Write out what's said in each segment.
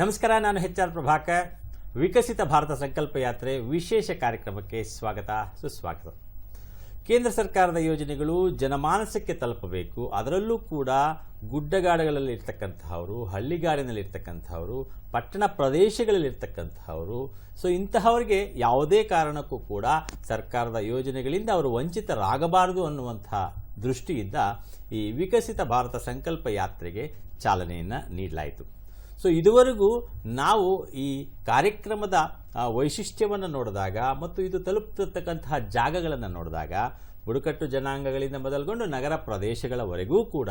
ನಮಸ್ಕಾರ, ನಾನು H R Prabhakar. Viksit Bharat Sankalp ಯಾತ್ರೆ ವಿಶೇಷ ಕಾರ್ಯಕ್ರಮಕ್ಕೆ ಸ್ವಾಗತ, ಸುಸ್ವಾಗತ. ಕೇಂದ್ರ ಸರ್ಕಾರದ ಯೋಜನೆಗಳು ಜನಮಾನಸಕ್ಕೆ ತಲುಪಬೇಕು. ಅದರಲ್ಲೂ ಕೂಡ ಗುಡ್ಡಗಾಡುಗಳಲ್ಲಿ ಇರ್ತಕ್ಕಂತಹವರು ಹಳ್ಳಿಗಾಡಿನಲ್ಲಿ ಇರ್ತಕ್ಕಂಥವರು ಪಟ್ಟಣ ಪ್ರದೇಶಗಳಲ್ಲಿ ಇರ್ತಕ್ಕಂತಹವರು ಸೊ ಇಂತಹವರಿಗೆ ಯಾವುದೇ ಕಾರಣಕ್ಕೂ ಕೂಡ ಸರ್ಕಾರದ ಯೋಜನೆಗಳಿಂದ ಅವರು ವಂಚಿತರಾಗಬಾರದು ಅನ್ನುವಂಥ ದೃಷ್ಟಿಯಿಂದ ಈ ವಿಕಸಿತ ಭಾರತ ಸಂಕಲ್ಪ ಯಾತ್ರೆಗೆ ಚಾಲನೆಯನ್ನು ನೀಡಲಾಯಿತು. ಸೊ ಇದುವರೆಗೂ ನಾವು ಈ ಕಾರ್ಯಕ್ರಮದ ವೈಶಿಷ್ಟ್ಯವನ್ನು ನೋಡಿದಾಗ ಮತ್ತು ಇದು ತಲುಪ್ತಿರ್ತಕ್ಕಂತಹ ಜಾಗಗಳನ್ನು ನೋಡಿದಾಗ ಬುಡಕಟ್ಟು ಜನಾಂಗಗಳಿಂದ ಮೊದಲುಗೊಂಡು ನಗರ ಪ್ರದೇಶಗಳವರೆಗೂ ಕೂಡ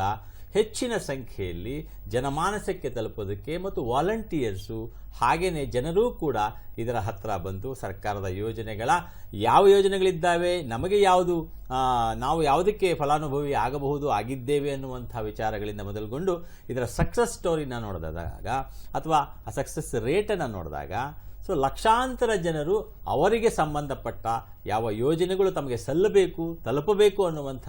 ಹೆಚ್ಚಿನ ಸಂಖ್ಯೆಯಲ್ಲಿ ಜನಮಾನಸಕ್ಕೆ ತಲುಪೋದಕ್ಕೆ ಮತ್ತು ವಾಲಂಟಿಯರ್ಸು ಹಾಗೆಯೇ ಜನರೂ ಕೂಡ ಇದರ ಹತ್ತಿರ ಬಂದು ಸರ್ಕಾರದ ಯೋಜನೆಗಳ ಯಾವ ಯೋಜನೆಗಳಿದ್ದಾವೆ, ನಮಗೆ ಯಾವುದು ನಾವು ಯಾವುದಕ್ಕೆ ಫಲಾನುಭವಿ ಆಗಬಹುದು, ಆಗಿದ್ದೇವೆ ಅನ್ನುವಂಥ ವಿಚಾರಗಳಿಂದ ಮೊದಲುಗೊಂಡು ಇದರ ಸಕ್ಸಸ್ ಸ್ಟೋರಿನ ನೋಡಿದಾಗ ಅಥವಾ ಆ ಸಕ್ಸಸ್ ರೇಟನ್ನು ನೋಡಿದಾಗ ಸೊ ಲಕ್ಷಾಂತರ ಜನರು ಅವರಿಗೆ ಸಂಬಂಧಪಟ್ಟ ಯಾವ ಯೋಜನೆಗಳು ತಮಗೆ ಸಲ್ಲಬೇಕು ತಲುಪಬೇಕು ಅನ್ನುವಂಥ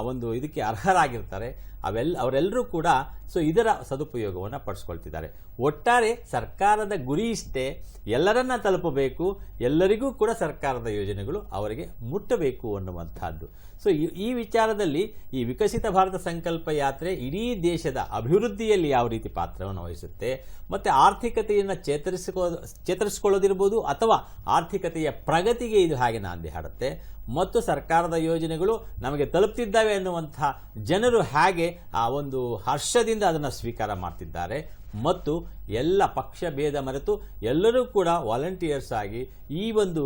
ಒಂದು ಇದಕ್ಕೆ ಅರ್ಹರಾಗಿರ್ತಾರೆ. ಅವೆಲ್ಲ ಅವರೆಲ್ಲರೂ ಕೂಡ ಸೊ ಇದರ ಸದುಪಯೋಗವನ್ನು ಪಡಿಸ್ಕೊಳ್ತಿದ್ದಾರೆ. ಒಟ್ಟಾರೆ ಸರ್ಕಾರದ ಗುರಿ ಇಷ್ಟೇ, ಎಲ್ಲರನ್ನ ತಲುಪಬೇಕು, ಎಲ್ಲರಿಗೂ ಕೂಡ ಸರ್ಕಾರದ ಯೋಜನೆಗಳು ಅವರಿಗೆ ಮುಟ್ಟಬೇಕು ಅನ್ನುವಂಥದ್ದು. ಸೊ ಈ- ಈ ವಿಚಾರದಲ್ಲಿ ಈ ವಿಕಸಿತ ಭಾರತ ಸಂಕಲ್ಪ ಯಾತ್ರೆ ಇಡೀ ದೇಶದ ಅಭಿವೃದ್ಧಿಯಲ್ಲಿ ಯಾವ ರೀತಿ ಪಾತ್ರವನ್ನು ವಹಿಸುತ್ತೆ, ಮತ್ತು ಆರ್ಥಿಕತೆಯನ್ನು ಚೇತರಿಸಿಕೊ, ಚೇತರಿಸಿಕೊಳ್ಳೋದಿರ್ಬೋದು ಅಥವಾ ಆರ್ಥಿಕತೆಯ ಪ್ರಗತಿಗೆ ಇದು ಹಾಗೆ ನಾಂದಿ ಹಾಡುತ್ತೆ ಮತ್ತು ಸರ್ಕಾರದ ಯೋಜನೆಗಳು ನಮಗೆ ತಲುಪ್ತಿದ್ದಾವೆ ಅನ್ನುವಂಥ ಜನರು ಹೇಗೆ ಆ ಒಂದು ಹರ್ಷದಿಂದ ಅದನ್ನು ಸ್ವೀಕಾರ ಮಾಡ್ತಿದ್ದಾರೆ. ಮತ್ತು ಎಲ್ಲ ಪಕ್ಷ ಭೇದ ಮರೆತು ಎಲ್ಲರೂ ಕೂಡ ವಾಲಂಟಿಯರ್ಸ್ ಆಗಿ ಈ ಒಂದು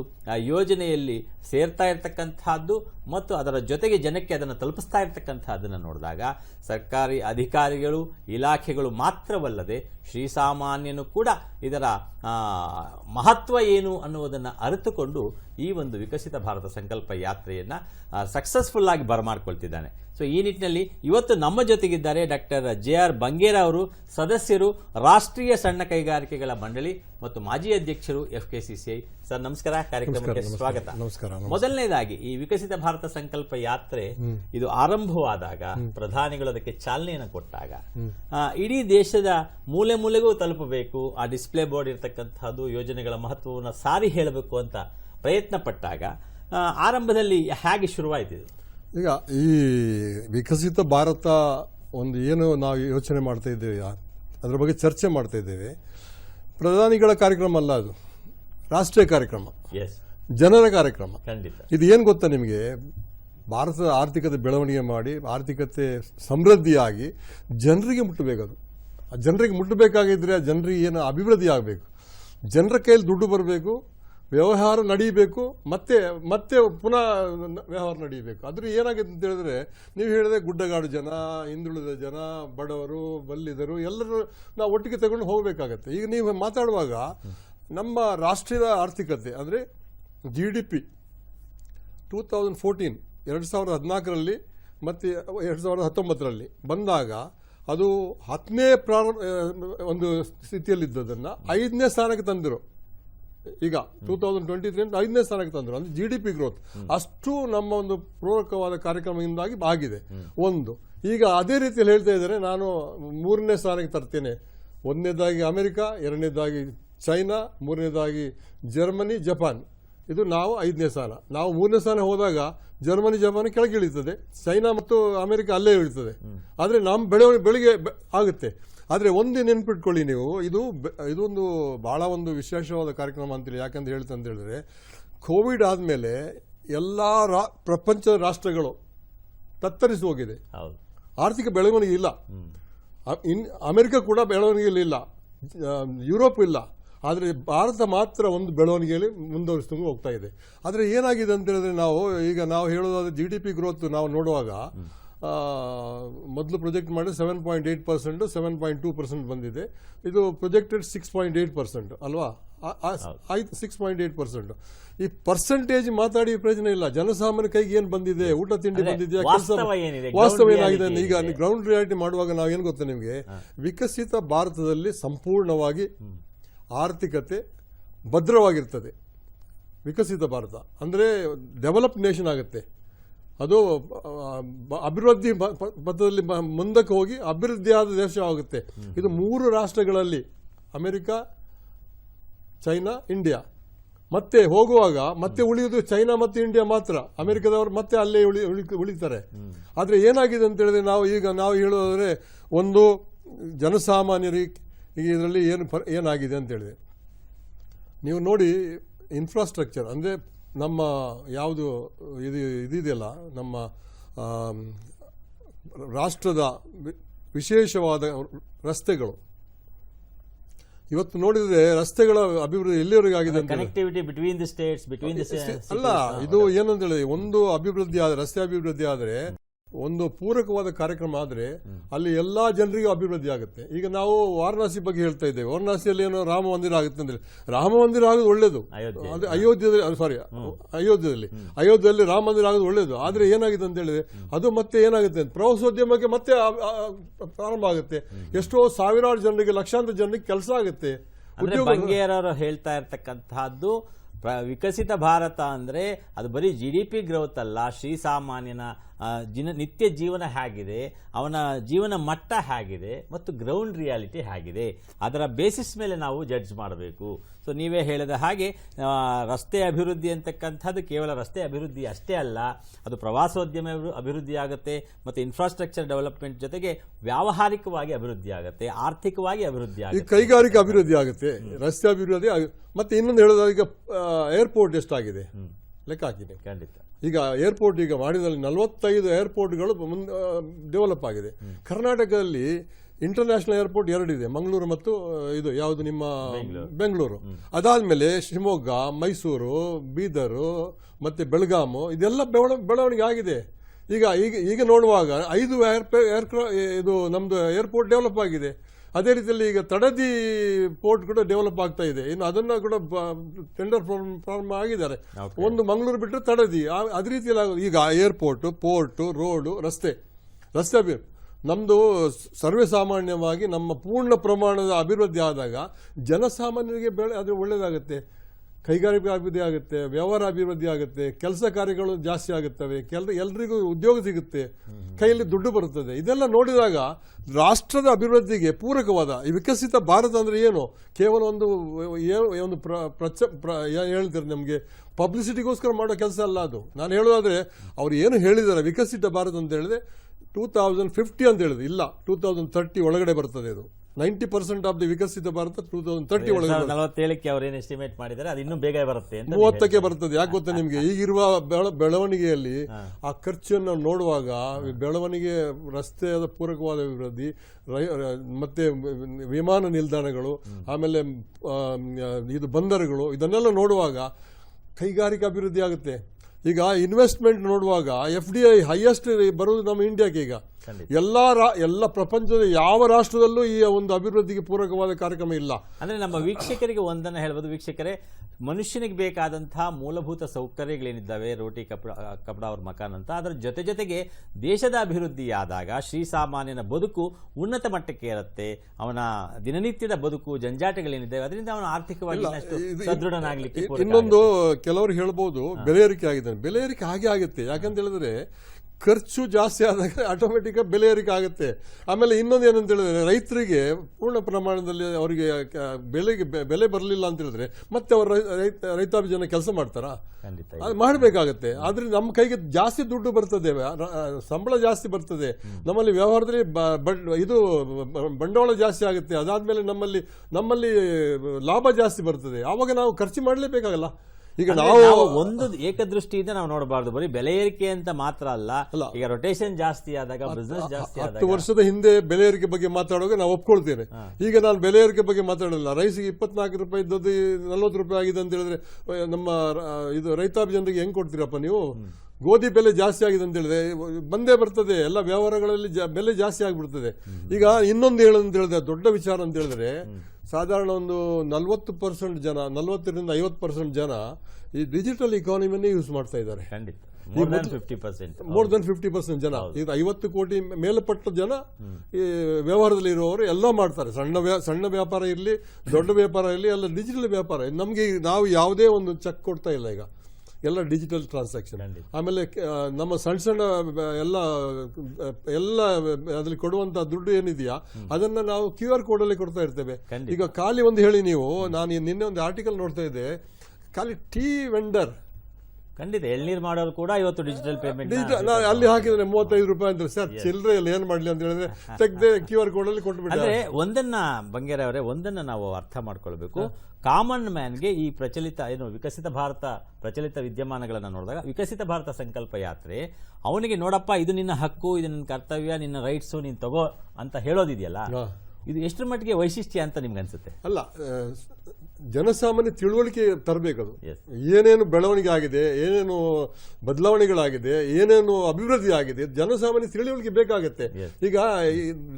ಯೋಜನೆಯಲ್ಲಿ ಸೇರ್ತಾ ಇರತಕ್ಕಂಥದ್ದು ಮತ್ತು ಅದರ ಜೊತೆಗೆ ಜನಕ್ಕೆ ಅದನ್ನು ತಲುಪಿಸ್ತಾ ಇರತಕ್ಕಂಥದ್ದನ್ನು ನೋಡಿದಾಗ ಸರ್ಕಾರಿ ಅಧಿಕಾರಿಗಳು, ಇಲಾಖೆಗಳು ಮಾತ್ರವಲ್ಲದೆ ಶ್ರೀಸಾಮಾನ್ಯನು ಕೂಡ ಇದರ ಮಹತ್ವ ಏನು ಅನ್ನುವುದನ್ನು ಅರಿತುಕೊಂಡು ಈ ಒಂದು ವಿಕಸಿತ ಭಾರತ ಸಂಕಲ್ಪ ಯಾತ್ರೆಯನ್ನು ಸಕ್ಸಸ್ಫುಲ್ಲಾಗಿ ಬರಮಾಡ್ಕೊಳ್ತಿದ್ದಾನೆ. ಸೊ ಈ ನಿಟ್ಟಿನಲ್ಲಿ ಇವತ್ತು ನಮ್ಮ ಜೊತೆಗಿದ್ದಾರೆ ಡಾಕ್ಟರ್ ಜೆ ಆರ್ ಬಂಗೇರ ಅವರು ಸದಸ್ಯರು ರಾಷ್ಟ್ರೀಯ ಸಣ್ಣ ಕೈಗಾರಿಕೆಗಳ ಮಂಡಳಿ ಮತ್ತು ಮಾಜಿ ಅಧ್ಯಕ್ಷರು F K C C I sir ನಮಸ್ಕಾರ. ಕಾರ್ಯಕ್ರಮಕ್ಕೆ ಸ್ವಾಗತ. ನಮಸ್ಕಾರ. ಮೊದಲನೇದಾಗಿ ಈ ವಿಕಸಿತ ಭಾರತ ಸಂಕಲ್ಪ ಯಾತ್ರೆ ಇದು ಆರಂಭವಾದಾಗ ಪ್ರಧಾನಿಗಳು ಅದಕ್ಕೆ ಚಾಲನೆಯನ್ನು ಕೊಟ್ಟಾಗ ಇಡೀ ದೇಶದ ಮೂಲೆ ಮೂಲೆಗೂ ತಲುಪಬೇಕು ಆ ಡಿಸ್ಪ್ಲೇ ಬೋರ್ಡ್ ಇರತಕ್ಕಂತಹದ್ದು ಯೋಜನೆಗಳ ಮಹತ್ವವನ್ನು ಸಾರಿ ಹೇಳಬೇಕು ಅಂತ ಪ್ರಯತ್ನ ಪಟ್ಟಾಗ ಆರಂಭದಲ್ಲಿ ಹೇಗೆ ಶುರುವಾಯಿತು ಇದು? ಈಗ ಈ ವಿಕಸಿತ ಭಾರತ ಒಂದು ಏನು ನಾವು ಯೋಚನೆ ಮಾಡ್ತಾ ಇದ್ದೇವೆ ಅದರ ಬಗ್ಗೆ ಚರ್ಚೆ ಮಾಡ್ತಾ ಇದ್ದೇವೆ. ಪ್ರಧಾನಿಗಳ ಕಾರ್ಯಕ್ರಮ ಅಲ್ಲ ಅದು. ರಾಷ್ಟ್ರೀಯ ಕಾರ್ಯಕ್ರಮ. ಜನರ ಕಾರ್ಯಕ್ರಮ. ಇದು ಏನು ಗೊತ್ತಾ ನಿಮಗೆ? ಭಾರತದ ಆರ್ಥಿಕತೆ ಬೆಳವಣಿಗೆ ಮಾಡಿ ಆರ್ಥಿಕತೆ ಸಮೃದ್ಧಿಯಾಗಿ ಜನರಿಗೆ ಮುಟ್ಟಬೇಕದು. ಆ ಜನರಿಗೆ ಮುಟ್ಟಬೇಕಾಗಿದ್ದರೆ ಆ ಜನರಿಗೆ ಏನು ಅಭಿವೃದ್ಧಿ ಆಗಬೇಕು. ಜನರ ಕೈಯಲ್ಲಿ ದುಡ್ಡು ಬರಬೇಕು. ವ್ಯವಹಾರ ನಡೀಬೇಕು, ಮತ್ತೆ ಮತ್ತೆ ಪುನಃ ವ್ಯವಹಾರ ನಡೀಬೇಕು. ಅದ್ರ ಏನಾಗಿದೆ ಅಂತ ಹೇಳಿದ್ರೆ, ನೀವು ಹೇಳಿದ್ರೆ ಗುಡ್ಡಗಾಡು ಜನ, ಹಿಂದುಳಿದ ಜನ, ಬಡವರು, ಬಲ್ಲಿದರು, ಎಲ್ಲರೂ ನಾವು ಒಟ್ಟಿಗೆ ತಗೊಂಡು ಹೋಗಬೇಕಾಗತ್ತೆ. ಈಗ ನೀವು ಮಾತಾಡುವಾಗ ನಮ್ಮ ರಾಷ್ಟ್ರೀಯ ಆರ್ಥಿಕತೆ, ಅಂದರೆ G D P two thousand fourteen ಎರಡು ಸಾವಿರದ ಹದಿನಾಲ್ಕರಲ್ಲಿ ಮತ್ತು ಎರಡು ಸಾವಿರದ ಹತ್ತೊಂಬತ್ತರಲ್ಲಿ ಬಂದಾಗ ಅದು ಹತ್ತನೇ ಪ್ರಾರಂಭ ಒಂದು ಸ್ಥಿತಿಯಲ್ಲಿದ್ದದನ್ನು ಐದನೇ ಸ್ಥಾನಕ್ಕೆ ತಂದರು. ಈಗ ಟೂ ತೌಸಂಡ್ ಟ್ವೆಂಟಿ ತ್ರೀ ಐದನೇ ಸ್ಥಾನಕ್ಕೆ ತಂದರು. ಅಂದರೆ ಜಿ ಡಿ ಪಿ ಗ್ರೋತ್ ಅಷ್ಟು ನಮ್ಮ ಒಂದು ಪೂರಕವಾದ ಕಾರ್ಯಕ್ರಮದಿಂದಾಗಿ ಆಗಿದೆ. ಒಂದು. ಈಗ ಅದೇ ರೀತಿಯಲ್ಲಿ ಹೇಳ್ತಾ ಇದ್ದಾರೆ ನಾನು ಮೂರನೇ ಸ್ಥಾನಕ್ಕೆ ತರ್ತೇನೆ. ಒಂದನೇದಾಗಿ ಅಮೆರಿಕ ಎರಡನೇದಾಗಿ ಚೈನಾ ಮೂರನೇದಾಗಿ ಜರ್ಮನಿ ಜಪಾನ್. ಇದು ನಾವು ಐದನೇ ಸ್ಥಾನ. ನಾವು ಮೂರನೇ ಸ್ಥಾನ ಹೋದಾಗ ಜರ್ಮನಿ ಜಪಾನ್ ಕೆಳಗೆ ಇಳಿತದೆ ಚೈನಾ ಮತ್ತು ಅಮೆರಿಕ ಅಲ್ಲೇ ಇಳಿತದೆ ಆದರೆ ನಮ್ಮ ಬೆಳವಣಿಗೆ ಬೆಳಿಗ್ಗೆ ಆಗುತ್ತೆ. ಆದರೆ ಒಂದು ನೆನ್ಪಿಟ್ಕೊಳ್ಳಿ ನೀವು ಇದು ಇದೊಂದು ಭಾಳ ಒಂದು ವಿಶೇಷವಾದ ಕಾರ್ಯಕ್ರಮ ಅಂತೇಳಿ ಯಾಕಂತ ಹೇಳ್ತಂತ ಅಂತ ಹೇಳಿದ್ರೆ ಕೋವಿಡ್ ಆದಮೇಲೆ ಎಲ್ಲ ರಾ ಪ್ರಪಂಚದ ರಾಷ್ಟ್ರಗಳು ತತ್ತರಿಸಿ ಹೋಗಿದೆ. ಆರ್ಥಿಕ ಬೆಳವಣಿಗೆ ಇಲ್ಲ. ಇನ್ ಅಮೆರಿಕ ಕೂಡ ಬೆಳವಣಿಗೆಯಲ್ಲಿ ಇಲ್ಲ. ಯುರೋಪ್ ಇಲ್ಲ. ಆದರೆ ಭಾರತ ಮಾತ್ರ ಒಂದು ಬೆಳವಣಿಗೆಯಲ್ಲಿ ಮುಂದುವರಿಸ್ಕೊಂಡು ಹೋಗ್ತಾ ಇದೆ. ಆದರೆ ಏನಾಗಿದೆ ಅಂತ ಹೇಳಿದ್ರೆ ನಾವು ಈಗ ನಾವು ಹೇಳೋದಾದ್ರೆ ಜಿ ಡಿ ಪಿ ಗ್ರೋತ್ ನಾವು ನೋಡುವಾಗ ಮೊದಲು ಪ್ರೊಜೆಕ್ಟ್ ಮಾಡಿ seven point eight percent seven point two percent ಬಂದಿದೆ. ಇದು projected six point eight percent ಅಲ್ವಾ? ಆಯ್ತು ಸಿಕ್ಸ್ ಪಾಯಿಂಟ್ ಏಯ್ಟ್ ಪರ್ಸೆಂಟ್ ಈ ಪರ್ಸೆಂಟೇಜ್ ಮಾತಾಡಿ ಪ್ರಯೋಜನ ಇಲ್ಲ. ಜನಸಾಮಾನ್ಯ ಕೈಗೆ ಏನು ಬಂದಿದೆ? ಊಟ ತಿಂಡಿ ಬಂದಿದೆಯಾ? ಕೆಲಸ? ವಾಸ್ತವ ಏನಾಗಿದೆ ಈಗ? ಗ್ರೌಂಡ್ ರಿಯಾಲಿಟಿ ಮಾಡುವಾಗ ನಾವು ಏನು ಗೊತ್ತಾ ನಿಮಗೆ? ವಿಕಸಿತ ಭಾರತದಲ್ಲಿ ಸಂಪೂರ್ಣವಾಗಿ ಆರ್ಥಿಕತೆ ಭದ್ರವಾಗಿರ್ತದೆ. ವಿಕಸಿತ ಭಾರತ. ಅಂದರೆ ಡೆವಲಪ್ ನೇಷನ್ ಆಗುತ್ತೆ. ಅದು ಅಭಿವೃದ್ಧಿ ಬ- ಪ- ಪಥದಲ್ಲಿ ಮುಂದಕ್ಕೆ ಹೋಗಿ ಅಭಿವೃದ್ಧಿಯಾದ ದೇಶವಾಗುತ್ತೆ. ಇದು ಮೂರು ರಾಷ್ಟ್ರಗಳಲ್ಲಿ, ಅಮೆರಿಕ, ಚೈನಾ, ಇಂಡಿಯಾ. ಮತ್ತೆ ಹೋಗುವಾಗ, ಮತ್ತೆ ಉಳಿಯೋದು ಚೈನಾ ಮತ್ತು ಇಂಡಿಯಾ ಮಾತ್ರ. ಅಮೆರಿಕದವರು ಮತ್ತೆ ಅಲ್ಲೇ ಉಳಿ, ಉಳಿ- ಉಳಿತಾರೆ. ಆದರೆ ಏನಾಗಿದೆ ಅಂತ ಹೇಳಿದ್ರೆ ನಾವು ಈಗ, ನಾವು ಹೇಳೋದಾದರೆ ಒಂದು ಜನಸಾಮಾನ್ಯರಿಗೆ ಇದರಲ್ಲಿ ಏನು ಏನಾಗಿದೆ ಅಂತ ಹೇಳಿದೆ ನೀವು ನೋಡಿ ಇನ್ಫ್ರಾಸ್ಟ್ರಕ್ಚರ್ ಅಂದರೆ ನಮ್ಮ ಯಾವುದು ಇದು ಇದಿದೆಯಲ್ಲ ನಮ್ಮ ರಾಷ್ಟ್ರದ ವಿಶೇಷವಾದ ರಸ್ತೆಗಳು. ಇವತ್ತು ನೋಡಿದ್ರೆ ರಸ್ತೆಗಳ ಅಭಿವೃದ್ಧಿ ಎಲ್ಲಿವರೆಗೆ ಆಗಿದೆ ಅಂತ connectivity between the states between the ಅಲ್ಲ ಇದು ಏನಂತ ಹೇಳಿ ಒಂದು ಅಭಿವೃದ್ಧಿ ರಸ್ತೆ ಅಭಿವೃದ್ಧಿ ಆದ್ರೆ ಒಂದು ಪೂರಕವಾದ ಕಾರ್ಯಕ್ರಮ ಆದರೆ ಅಲ್ಲಿ ಎಲ್ಲ ಜನರಿಗೂ ಅಭಿವೃದ್ಧಿ ಆಗುತ್ತೆ. ಈಗ ನಾವು ವಾರಣಾಸಿ ಬಗ್ಗೆ ಹೇಳ್ತಾ ಇದ್ದೇವೆ. ವಾರಣಾಸಿಯಲ್ಲಿ ಏನೋ ರಾಮ ಮಂದಿರ ಆಗುತ್ತೆ ಅಂದ್ರೆ. ರಾಮ ಮಂದಿರ ಆಗೋದು ಒಳ್ಳೇದು. ಅಯೋಧ್ಯೆ. ಅದು ಅಯೋಧ್ಯದಲ್ಲಿ ಸಾರಿ ಅಯೋಧ್ಯದಲ್ಲಿ ಅಯೋಧ್ಯೆಯಲ್ಲಿ. ರಾಮ ಮಂದಿರ ಆಗೋದು ಒಳ್ಳೇದು. ಆದರೆ ಏನಾಗಿದೆ ಅಂತ ಹೇಳಿದ್ರೆ ಅದು ಮತ್ತೆ ಏನಾಗುತ್ತೆ ಅಂತ. ಪ್ರವಾಸೋದ್ಯಮಕ್ಕೆ ಮತ್ತೆ ಪ್ರಾರಂಭ ಆಗುತ್ತೆ. ಎಷ್ಟೋ ಸಾವಿರಾರು ಜನರಿಗೆ ಲಕ್ಷಾಂತರ ಜನರಿಗೆ ಕೆಲಸ ಆಗುತ್ತೆ. ಉದ್ಯೋಗ ಹೇಳ್ತಾ ಇರ್ತಕ್ಕಂತಹದ್ದು ವಿಕಸಿತ ಭಾರತ ಅಂದ್ರೆ ಅದು ಬರೀ ಜಿ ಡಿ ಪಿ ಗ್ರೋತ್ ಅಲ್ಲ ಶ್ರೀಸಾಮಾನ್ಯನ ಜಿನ ನಿತ್ಯ ಜೀವನ ಹೇಗಿದೆ ಅವನ ಜೀವನ ಮಟ್ಟ ಹೇಗಿದೆ ಮತ್ತು ಗ್ರೌಂಡ್ ರಿಯಾಲಿಟಿ ಹೇಗಿದೆ. ಅದರ ಬೇಸಿಸ್ ಮೇಲೆ ನಾವು ಜಡ್ಜ್ ಮಾಡಬೇಕು. ಸೊ ನೀವೇ ಹೇಳಿದ ಹಾಗೆ ರಸ್ತೆ ಅಭಿವೃದ್ಧಿ ಅಂತಕ್ಕಂಥದ್ದು ಕೇವಲ ರಸ್ತೆ ಅಭಿವೃದ್ಧಿ ಅಷ್ಟೇ ಅಲ್ಲ ಅದು ಪ್ರವಾಸೋದ್ಯಮ ಅಭಿ- ಅಭಿವೃದ್ಧಿ ಆಗುತ್ತೆ ಮತ್ತು ಇನ್ಫ್ರಾಸ್ಟ್ರಕ್ಚರ್ ಡೆವಲಪ್ಮೆಂಟ್ ಜೊತೆಗೆ ವ್ಯಾವಹಾರಿಕವಾಗಿ ಅಭಿವೃದ್ಧಿ ಆಗುತ್ತೆ ಆರ್ಥಿಕವಾಗಿ ಅಭಿವೃದ್ಧಿ ಆಗುತ್ತೆ. ಕೈಗಾರಿಕಾ ಅಭಿವೃದ್ಧಿ ಆಗುತ್ತೆ ರಸ್ತೆ ಅಭಿವೃದ್ಧಿ ಮತ್ತು ಮತ್ತೆ ಇನ್ನೊಂದು ಹೇಳೋದಾದ್ರೆ ಈಗ ಏರ್ಪೋರ್ಟ್ ಎಷ್ಟಾಗಿದೆ ಲೆಕ್ಕ ಹಾಕಿದೆ. ಖಂಡಿತ. ಈಗ ಏರ್ಪೋರ್ಟ್ ಈಗ ಮಾಡಿದಲ್ಲಿ ನಲವತ್ತೈದು ಏರ್ಪೋರ್ಟ್ಗಳು ಮುಂದೆ ಡೆವಲಪ್ ಆಗಿದೆ. ಕರ್ನಾಟಕದಲ್ಲಿ ಇಂಟರ್ನ್ಯಾಷನಲ್ ಏರ್ಪೋರ್ಟ್ ಎರಡಿದೆ ಮಂಗಳೂರು ಮತ್ತು ಇದು ಯಾವುದು ನಿಮ್ಮ ಬೆಂಗಳೂರು. ಅದಾದಮೇಲೆ ಶಿವಮೊಗ್ಗ ಮೈಸೂರು ಬೀದರು ಮತ್ತು ಬೆಳಗಾಮು ಇದೆಲ್ಲ ಬೆಳ- ಬೆಳವಣಿಗೆ ಆಗಿದೆ. ಈಗ ಈಗ ಈಗ ನೋಡುವಾಗ ಐದು ಏರ್ಪೇ ಏರ್ಕ್ರಾ ಇದು ನಮ್ಮದು ಏರ್ಪೋರ್ಟ್ ಡೆವಲಪ್ ಆಗಿದೆ. ಅದೇ ರೀತಿಯಲ್ಲಿ ಈಗ ತಡದಿ ಪೋರ್ಟ್ ಕೂಡ ಡೆವಲಪ್ ಆಗ್ತಾ ಇದೆ. ಇನ್ನು ಅದನ್ನ ಕೂಡ ಟೆಂಡರ್ ಪ್ರಾರಂಭ ಆಗಿದ್ದಾರೆ. ಒಂದು ಮಂಗಳೂರು ಬಿಟ್ಟರೆ ತಡದಿ. ಅದೇ ರೀತಿಯಲ್ಲಿ ಆಗೋದು. ಈಗ ಏರ್ಪೋರ್ಟ್ ಪೋರ್ಟು ರೋಡು ರಸ್ತೆ. ರಸ್ತೆ ಅಭಿವೃದ್ಧಿ ನಮ್ಮದು ಸರ್ವೇ ಸಾಮಾನ್ಯವಾಗಿ ನಮ್ಮ ಪೂರ್ಣ ಪ್ರಮಾಣದ ಅಭಿವೃದ್ಧಿ ಆದಾಗ ಜನಸಾಮಾನ್ಯರಿಗೆ ಬೆಳೆ ಅದು ಒಳ್ಳೆಯದಾಗುತ್ತೆ ಕೈಗಾರಿಕೆ ಅಭಿವೃದ್ಧಿ ಆಗುತ್ತೆ, ವ್ಯವಹಾರ ಅಭಿವೃದ್ಧಿ ಆಗುತ್ತೆ, ಕೆಲಸ ಕಾರ್ಯಗಳು ಜಾಸ್ತಿ ಆಗುತ್ತವೆ, ಕೆಲ, ಎಲ್ರಿಗೂ ಉದ್ಯೋಗ ಸಿಗುತ್ತೆ, ಕೈಯಲ್ಲಿ ದುಡ್ಡು ಬರುತ್ತದೆ. ಇದೆಲ್ಲ ನೋಡಿದಾಗ ರಾಷ್ಟ್ರದ ಅಭಿವೃದ್ಧಿಗೆ ಪೂರಕವಾದ, ಈ ವಿಕಸಿತ ಭಾರತ ಅಂದರೆ ಏನು? ಕೇವಲ ಒಂದು ಒಂದು ಪ್ರ, ಪ್ರಚ, ಪ್ರ ಹೇಳ್ತಾರೆ ನಮಗೆ? ಪಬ್ಲಿಸಿಟಿಗೋಸ್ಕರ ಮಾಡೋ ಕೆಲಸ ಅಲ್ಲ ಅದು. ನಾನು ಹೇಳೋದಾದ್ರೆ, ಅವ್ರು ಏನು ಹೇಳಿದ್ದಾರೆ ವಿಕಸಿತ ಭಾರತ ಅಂತ ಹೇಳಿದ್ರೆ, ಟೂ ತೌಸಂಡ್ ಫಿಫ್ಟಿ ಅಂತ ಹೇಳಿದ್ರು. ಇಲ್ಲ, ಟೂ ತೌಸಂಡ್ ತರ್ಟಿ ಒಳಗಡೆ ಬರ್ತದೆ ಅದು. Ninety percent of the Viksit Bharat two thousand thirty ಒಳಗೆ. ನಲವತ್ತೇಳಕ್ಕೆ ಅವ್ರು ಏನು ಎಸ್ಟಿಮೇಟ್ ಮಾಡಿದ್ದಾರೆ ಅದು ಇನ್ನೂ ಬೇಗ ಬರುತ್ತೆ ಮೂವತ್ತಕ್ಕೆ ಬರ್ತದೆ. ಯಾಕೆ ಗೊತ್ತಾ ನಿಮಗೆ? ಈಗಿರುವ ಬೆಳ- ಬೆಳವಣಿಗೆಯಲ್ಲಿ ಆ ಖರ್ಚನ್ನು ನೋಡುವಾಗ ಬೆಳವಣಿಗೆ ರಸ್ತೆಯ ಪೂರಕವಾದ ಅಭಿವೃದ್ಧಿ ಮತ್ತೆ ವಿಮಾನ ನಿಲ್ದಾಣಗಳು ಆಮೇಲೆ ಇದು ಬಂದರುಗಳು ಇದನ್ನೆಲ್ಲ ನೋಡುವಾಗ ಕೈಗಾರಿಕಾ ಅಭಿವೃದ್ಧಿ ಆಗುತ್ತೆ. ಈಗ ಇನ್ವೆಸ್ಟ್ಮೆಂಟ್ ನೋಡುವಾಗ ಎಫ್ ಡಿ ಐ ಹೈಯೆಸ್ಟ್ ಬರೋದು ನಮ್ಮ ಇಂಡಿಯಾಗೆ ಈಗ. ಎಲ್ಲ ರಾ- ಎಲ್ಲ ಪ್ರಪಂಚದ ಯಾವ ರಾಷ್ಟ್ರದಲ್ಲೂ ಈ ಒಂದು ಅಭಿವೃದ್ಧಿಗೆ ಪೂರಕವಾದ ಕಾರ್ಯಕ್ರಮ ಇಲ್ಲ. ಅಂದ್ರೆ ನಮ್ಮ ವೀಕ್ಷಕರಿಗೆ ಒಂದನ್ನ ಹೇಳ್ಬೋದು. ವೀಕ್ಷಕರೇ ಮನುಷ್ಯನಿಗೆ ಬೇಕಾದಂತಹ ಮೂಲಭೂತ ಸೌಕರ್ಯಗಳೇನಿದ್ದಾವೆ? ರೋಟಿ ಕಪಡ ಕಪಡ ಅವ್ರ ಮಕಾನ್ ಅಂತ. ಅದರ ಜೊತೆ ಜೊತೆಗೆ ದೇಶದ ಅಭಿವೃದ್ಧಿ ಆದಾಗ ಶ್ರೀಸಾಮಾನ್ಯನ ಬದುಕು ಉನ್ನತ ಮಟ್ಟಕ್ಕೆ ಇರುತ್ತೆ ಅವನ ದಿನನಿತ್ಯದ ಬದುಕು ಜಂಜಾಟಗಳೇನಿದ್ದಾವೆ? ಅದರಿಂದ ಅವನ ಆರ್ಥಿಕವಾಗಿ ಸದೃಢನಾಗಲಿಕ್ಕೆ ಇನ್ನೊಂದು ಕೆಲವರು ಹೇಳ್ಬೋದು ಬೆಲೆ ಏರಿಕೆ ಆಗಿದೆ ಬೆಲೆ ಏರಿಕೆ ಹಾಗೆ ಆಗುತ್ತೆ. ಯಾಕಂತ ಹೇಳಿದ್ರೆ ಖರ್ಚು ಜಾಸ್ತಿ ಆದಾಗ ಆಟೋಮೆಟಿಕ್ ಬೆಲೆ ಏರಿಕೆ ಆಗುತ್ತೆ. ಆಮೇಲೆ ಇನ್ನೊಂದು ಏನಂತ ಹೇಳಿದ್ರೆ ರೈತರಿಗೆ ಪೂರ್ಣ ಪ್ರಮಾಣದಲ್ಲಿ ಅವರಿಗೆ ಬೆಲೆಗೆ ಬೆಲೆ ಬರಲಿಲ್ಲ ಅಂತ ಹೇಳಿದ್ರೆ ಮತ್ತೆ ಅವರು ರೈತ ರೈತಾಪಿ ಜನ ಕೆಲಸ ಮಾಡ್ತಾರಾ? ಅದು ಮಾಡಬೇಕಾಗತ್ತೆ. ಆದ್ರೆ ನಮ್ಮ ಕೈಗೆ ಜಾಸ್ತಿ ದುಡ್ಡು ಬರ್ತದೆ. ಸಂಬಳ ಜಾಸ್ತಿ ಬರ್ತದೆ. ನಮ್ಮಲ್ಲಿ ವ್ಯವಹಾರದಲ್ಲಿ ಇದು ಬಂಡವಾಳ ಜಾಸ್ತಿ ಆಗುತ್ತೆ. ಅದಾದ್ಮೇಲೆ ನಮ್ಮಲ್ಲಿ ನಮ್ಮಲ್ಲಿ ಲಾಭ ಜಾಸ್ತಿ ಬರ್ತದೆ. ಆವಾಗ ನಾವು ಖರ್ಚು ಮಾಡಲೇಬೇಕಾಗಲ್ಲ. ಈಗ ನಾವು ಒಂದು ಏಕದೃಷ್ಟಿಯಿಂದ ನಾವು ನೋಡಬಾರ್ದು. ಬರೀ ಬೆಲೆ ಏರಿಕೆ ಅಂತ ಮಾತ್ರ ಅಲ್ಲ. ಈಗ ರೊಟೇಷನ್ ಜಾಸ್ತಿ ಆದಾಗ ಬಿಸ್ನೆಸ್ ಜಾಸ್ತಿ ಹತ್ತು ವರ್ಷದ ಹಿಂದೆ ಬೆಲೆ ಏರಿಕೆ ಬಗ್ಗೆ ಮಾತಾಡುವಾಗ ನಾವು ಒಪ್ಕೊಳ್ತೇನೆ ಈಗ ನಾನು ಬೆಲೆ ಏರಿಕೆ ಬಗ್ಗೆ ಮಾತಾಡಲ್ಲ ರೈಸಿಗೆ ಇಪ್ಪತ್ನಾಲ್ಕು ರೂಪಾಯಿ ಇದ್ದದ್ದು ನಲ್ವತ್ತು ರೂಪಾಯಿ ಆಗಿದೆ ಅಂತ ಹೇಳಿದ್ರೆ ನಮ್ಮ ಇದು ರೈತಾಪಿ ಜನರಿಗೆ ಹೆಂಗ್ ಕೊಡ್ತೀರಪ್ಪ ನೀವು? ಗೋಧಿ ಬೆಲೆ ಜಾಸ್ತಿ ಆಗಿದೆ ಅಂತ ಹೇಳಿದ್ರೆ ಬಂದೇ ಬರ್ತದೆ. ಎಲ್ಲ ವ್ಯವಹಾರಗಳಲ್ಲಿ ಬೆಲೆ ಜಾಸ್ತಿ ಆಗಿಬಿಡ್ತದೆ. ಈಗ ಇನ್ನೊಂದು ಹೇಳೋದು ಅಂತ ಹೇಳಿದ್ರೆ ದೊಡ್ಡ ವಿಚಾರ ಅಂತ ಹೇಳಿದ್ರೆ ಸಾಧಾರಣ ಒಂದು ನಲ್ವತ್ತು ಪರ್ಸೆಂಟ್ ಜನ ನಲ್ವತ್ತರಿಂದ ಐವತ್ತು ಪರ್ಸೆಂಟ್ ಜನ ಈ ಡಿಜಿಟಲ್ ಇಕಾನಮಿನೇ ಯೂಸ್ ಮಾಡ್ತಾ ಇದ್ದಾರೆ. ಮೋರ್ ದನ್ ಫಿಫ್ಟಿ ಪರ್ಸೆಂಟ್ ಜನ. ಇದು ಐವತ್ತು ಕೋಟಿ ಮೇಲ್ಪಟ್ಟ ಜನ ಈ ವ್ಯವಹಾರದಲ್ಲಿ ಇರುವವರು ಎಲ್ಲ ಮಾಡ್ತಾರೆ. ಸಣ್ಣ ಸಣ್ಣ ವ್ಯಾಪಾರ ಇರಲಿ ದೊಡ್ಡ ವ್ಯಾಪಾರ ಇರಲಿ ಎಲ್ಲ ಡಿಜಿಟಲ್ ವ್ಯಾಪಾರ. ನಮಗೆ ನಾವು ಯಾವುದೇ ಒಂದು ಚೆಕ್ ಕೊಡ್ತಾ ಇಲ್ಲ ಈಗ. ಎಲ್ಲ ಡಿಜಿಟಲ್ ಟ್ರಾನ್ಸಾಕ್ಷನ್ ಆಮೇಲೆ ನಮ್ಮ ಸಣ್ಣ ಸಣ್ಣ ಎಲ್ಲ ಎಲ್ಲ ಅದ್ರಲ್ಲಿ ಕೊಡುವಂತ ದುಡ್ಡು ಏನಿದೆಯಾ ಅದನ್ನ ನಾವು ಕ್ಯೂ ಆರ್ ಕೋಡ್ ಅಲ್ಲಿ ಕೊಡ್ತಾ ಇರ್ತೇವೆ. ಈಗ ಖಾಲಿ ಒಂದು ಹೇಳಿ ನೀವು ನಾನು ನಿನ್ನೆ ಒಂದು ಆರ್ಟಿಕಲ್ ನೋಡ್ತಾ ಇದ್ದೆ. ಖಾಲಿ ಟೀ ವೆಂಡರ್ ಖಂಡಿತ ಎಳ್ನೀರು ಮಾಡೋರು ಕೂಡ ಇವತ್ತು ಡಿಜಿಟಲ್ ಪೇಮೆಂಟ್ ಡಿಜಿಟಲ್ ಅಲ್ಲಿ ಹಾಕಿದ್ರೆ ಮೂವತ್ತೈದು ರೂಪಾಯಿ ಅಂದ್ರೆ. ಸರ್ ಚಿಲ್ಲರೆ ಇಲ್ಲ ಏನ್ ಮಾಡ್ಲಿ ಅಂತ ಹೇಳಿದ್ರೆ ತೆಗ್ದೆ ಕ್ಯೂ ಆರ್ ಕೋಡ್ ಅಲ್ಲಿ ಕೊಟ್ಟು ಅಂದ್ರೆ ಒಂದನ್ನ ಬಂಗೇರ ಅವರೇ ಒಂದನ್ನ ನಾವು ಅರ್ಥ ಮಾಡ್ಕೊಳ್ಬೇಕು. ಕಾಮನ್ ಮ್ಯಾನ್ಗೆ ಈ ಪ್ರಚಲಿತ ಏನು ವಿಕಸಿತ ಭಾರತ ಪ್ರಚಲಿತ ವಿದ್ಯಮಾನಗಳನ್ನು ನೋಡಿದಾಗ ವಿಕಸಿತ ಭಾರತ ಸಂಕಲ್ಪ ಯಾತ್ರೆ ಅವನಿಗೆ ನೋಡಪ್ಪ ಇದು ನಿನ್ನ ಹಕ್ಕು ಇದು ನಿನ್ನ ಕರ್ತವ್ಯ ನಿನ್ನ ರೈಟ್ಸು ನೀನು ತಗೋ ಅಂತ ಹೇಳೋದಿದೆಯಲ್ಲ. ಇದು ಎಷ್ಟರ ಮಟ್ಟಿಗೆ ವೈಶಿಷ್ಟ್ಯ ಅಂತ ನಿಮ್ಗೆ ಅನ್ಸುತ್ತೆ ಅಲ್ಲ ಜನಸಾಮಾನ್ಯ ತಿಳುವಳಿಕೆ ತರಬೇಕದು. ಏನೇನು ಬೆಳವಣಿಗೆ ಆಗಿದೆ ಏನೇನು ಬದಲಾವಣೆಗಳಾಗಿದೆ ಏನೇನು ಅಭಿವೃದ್ಧಿ ಆಗಿದೆ ಜನಸಾಮಾನ್ಯ ತಿಳುವಳಿಕೆ ಬೇಕಾಗುತ್ತೆ. ಈಗ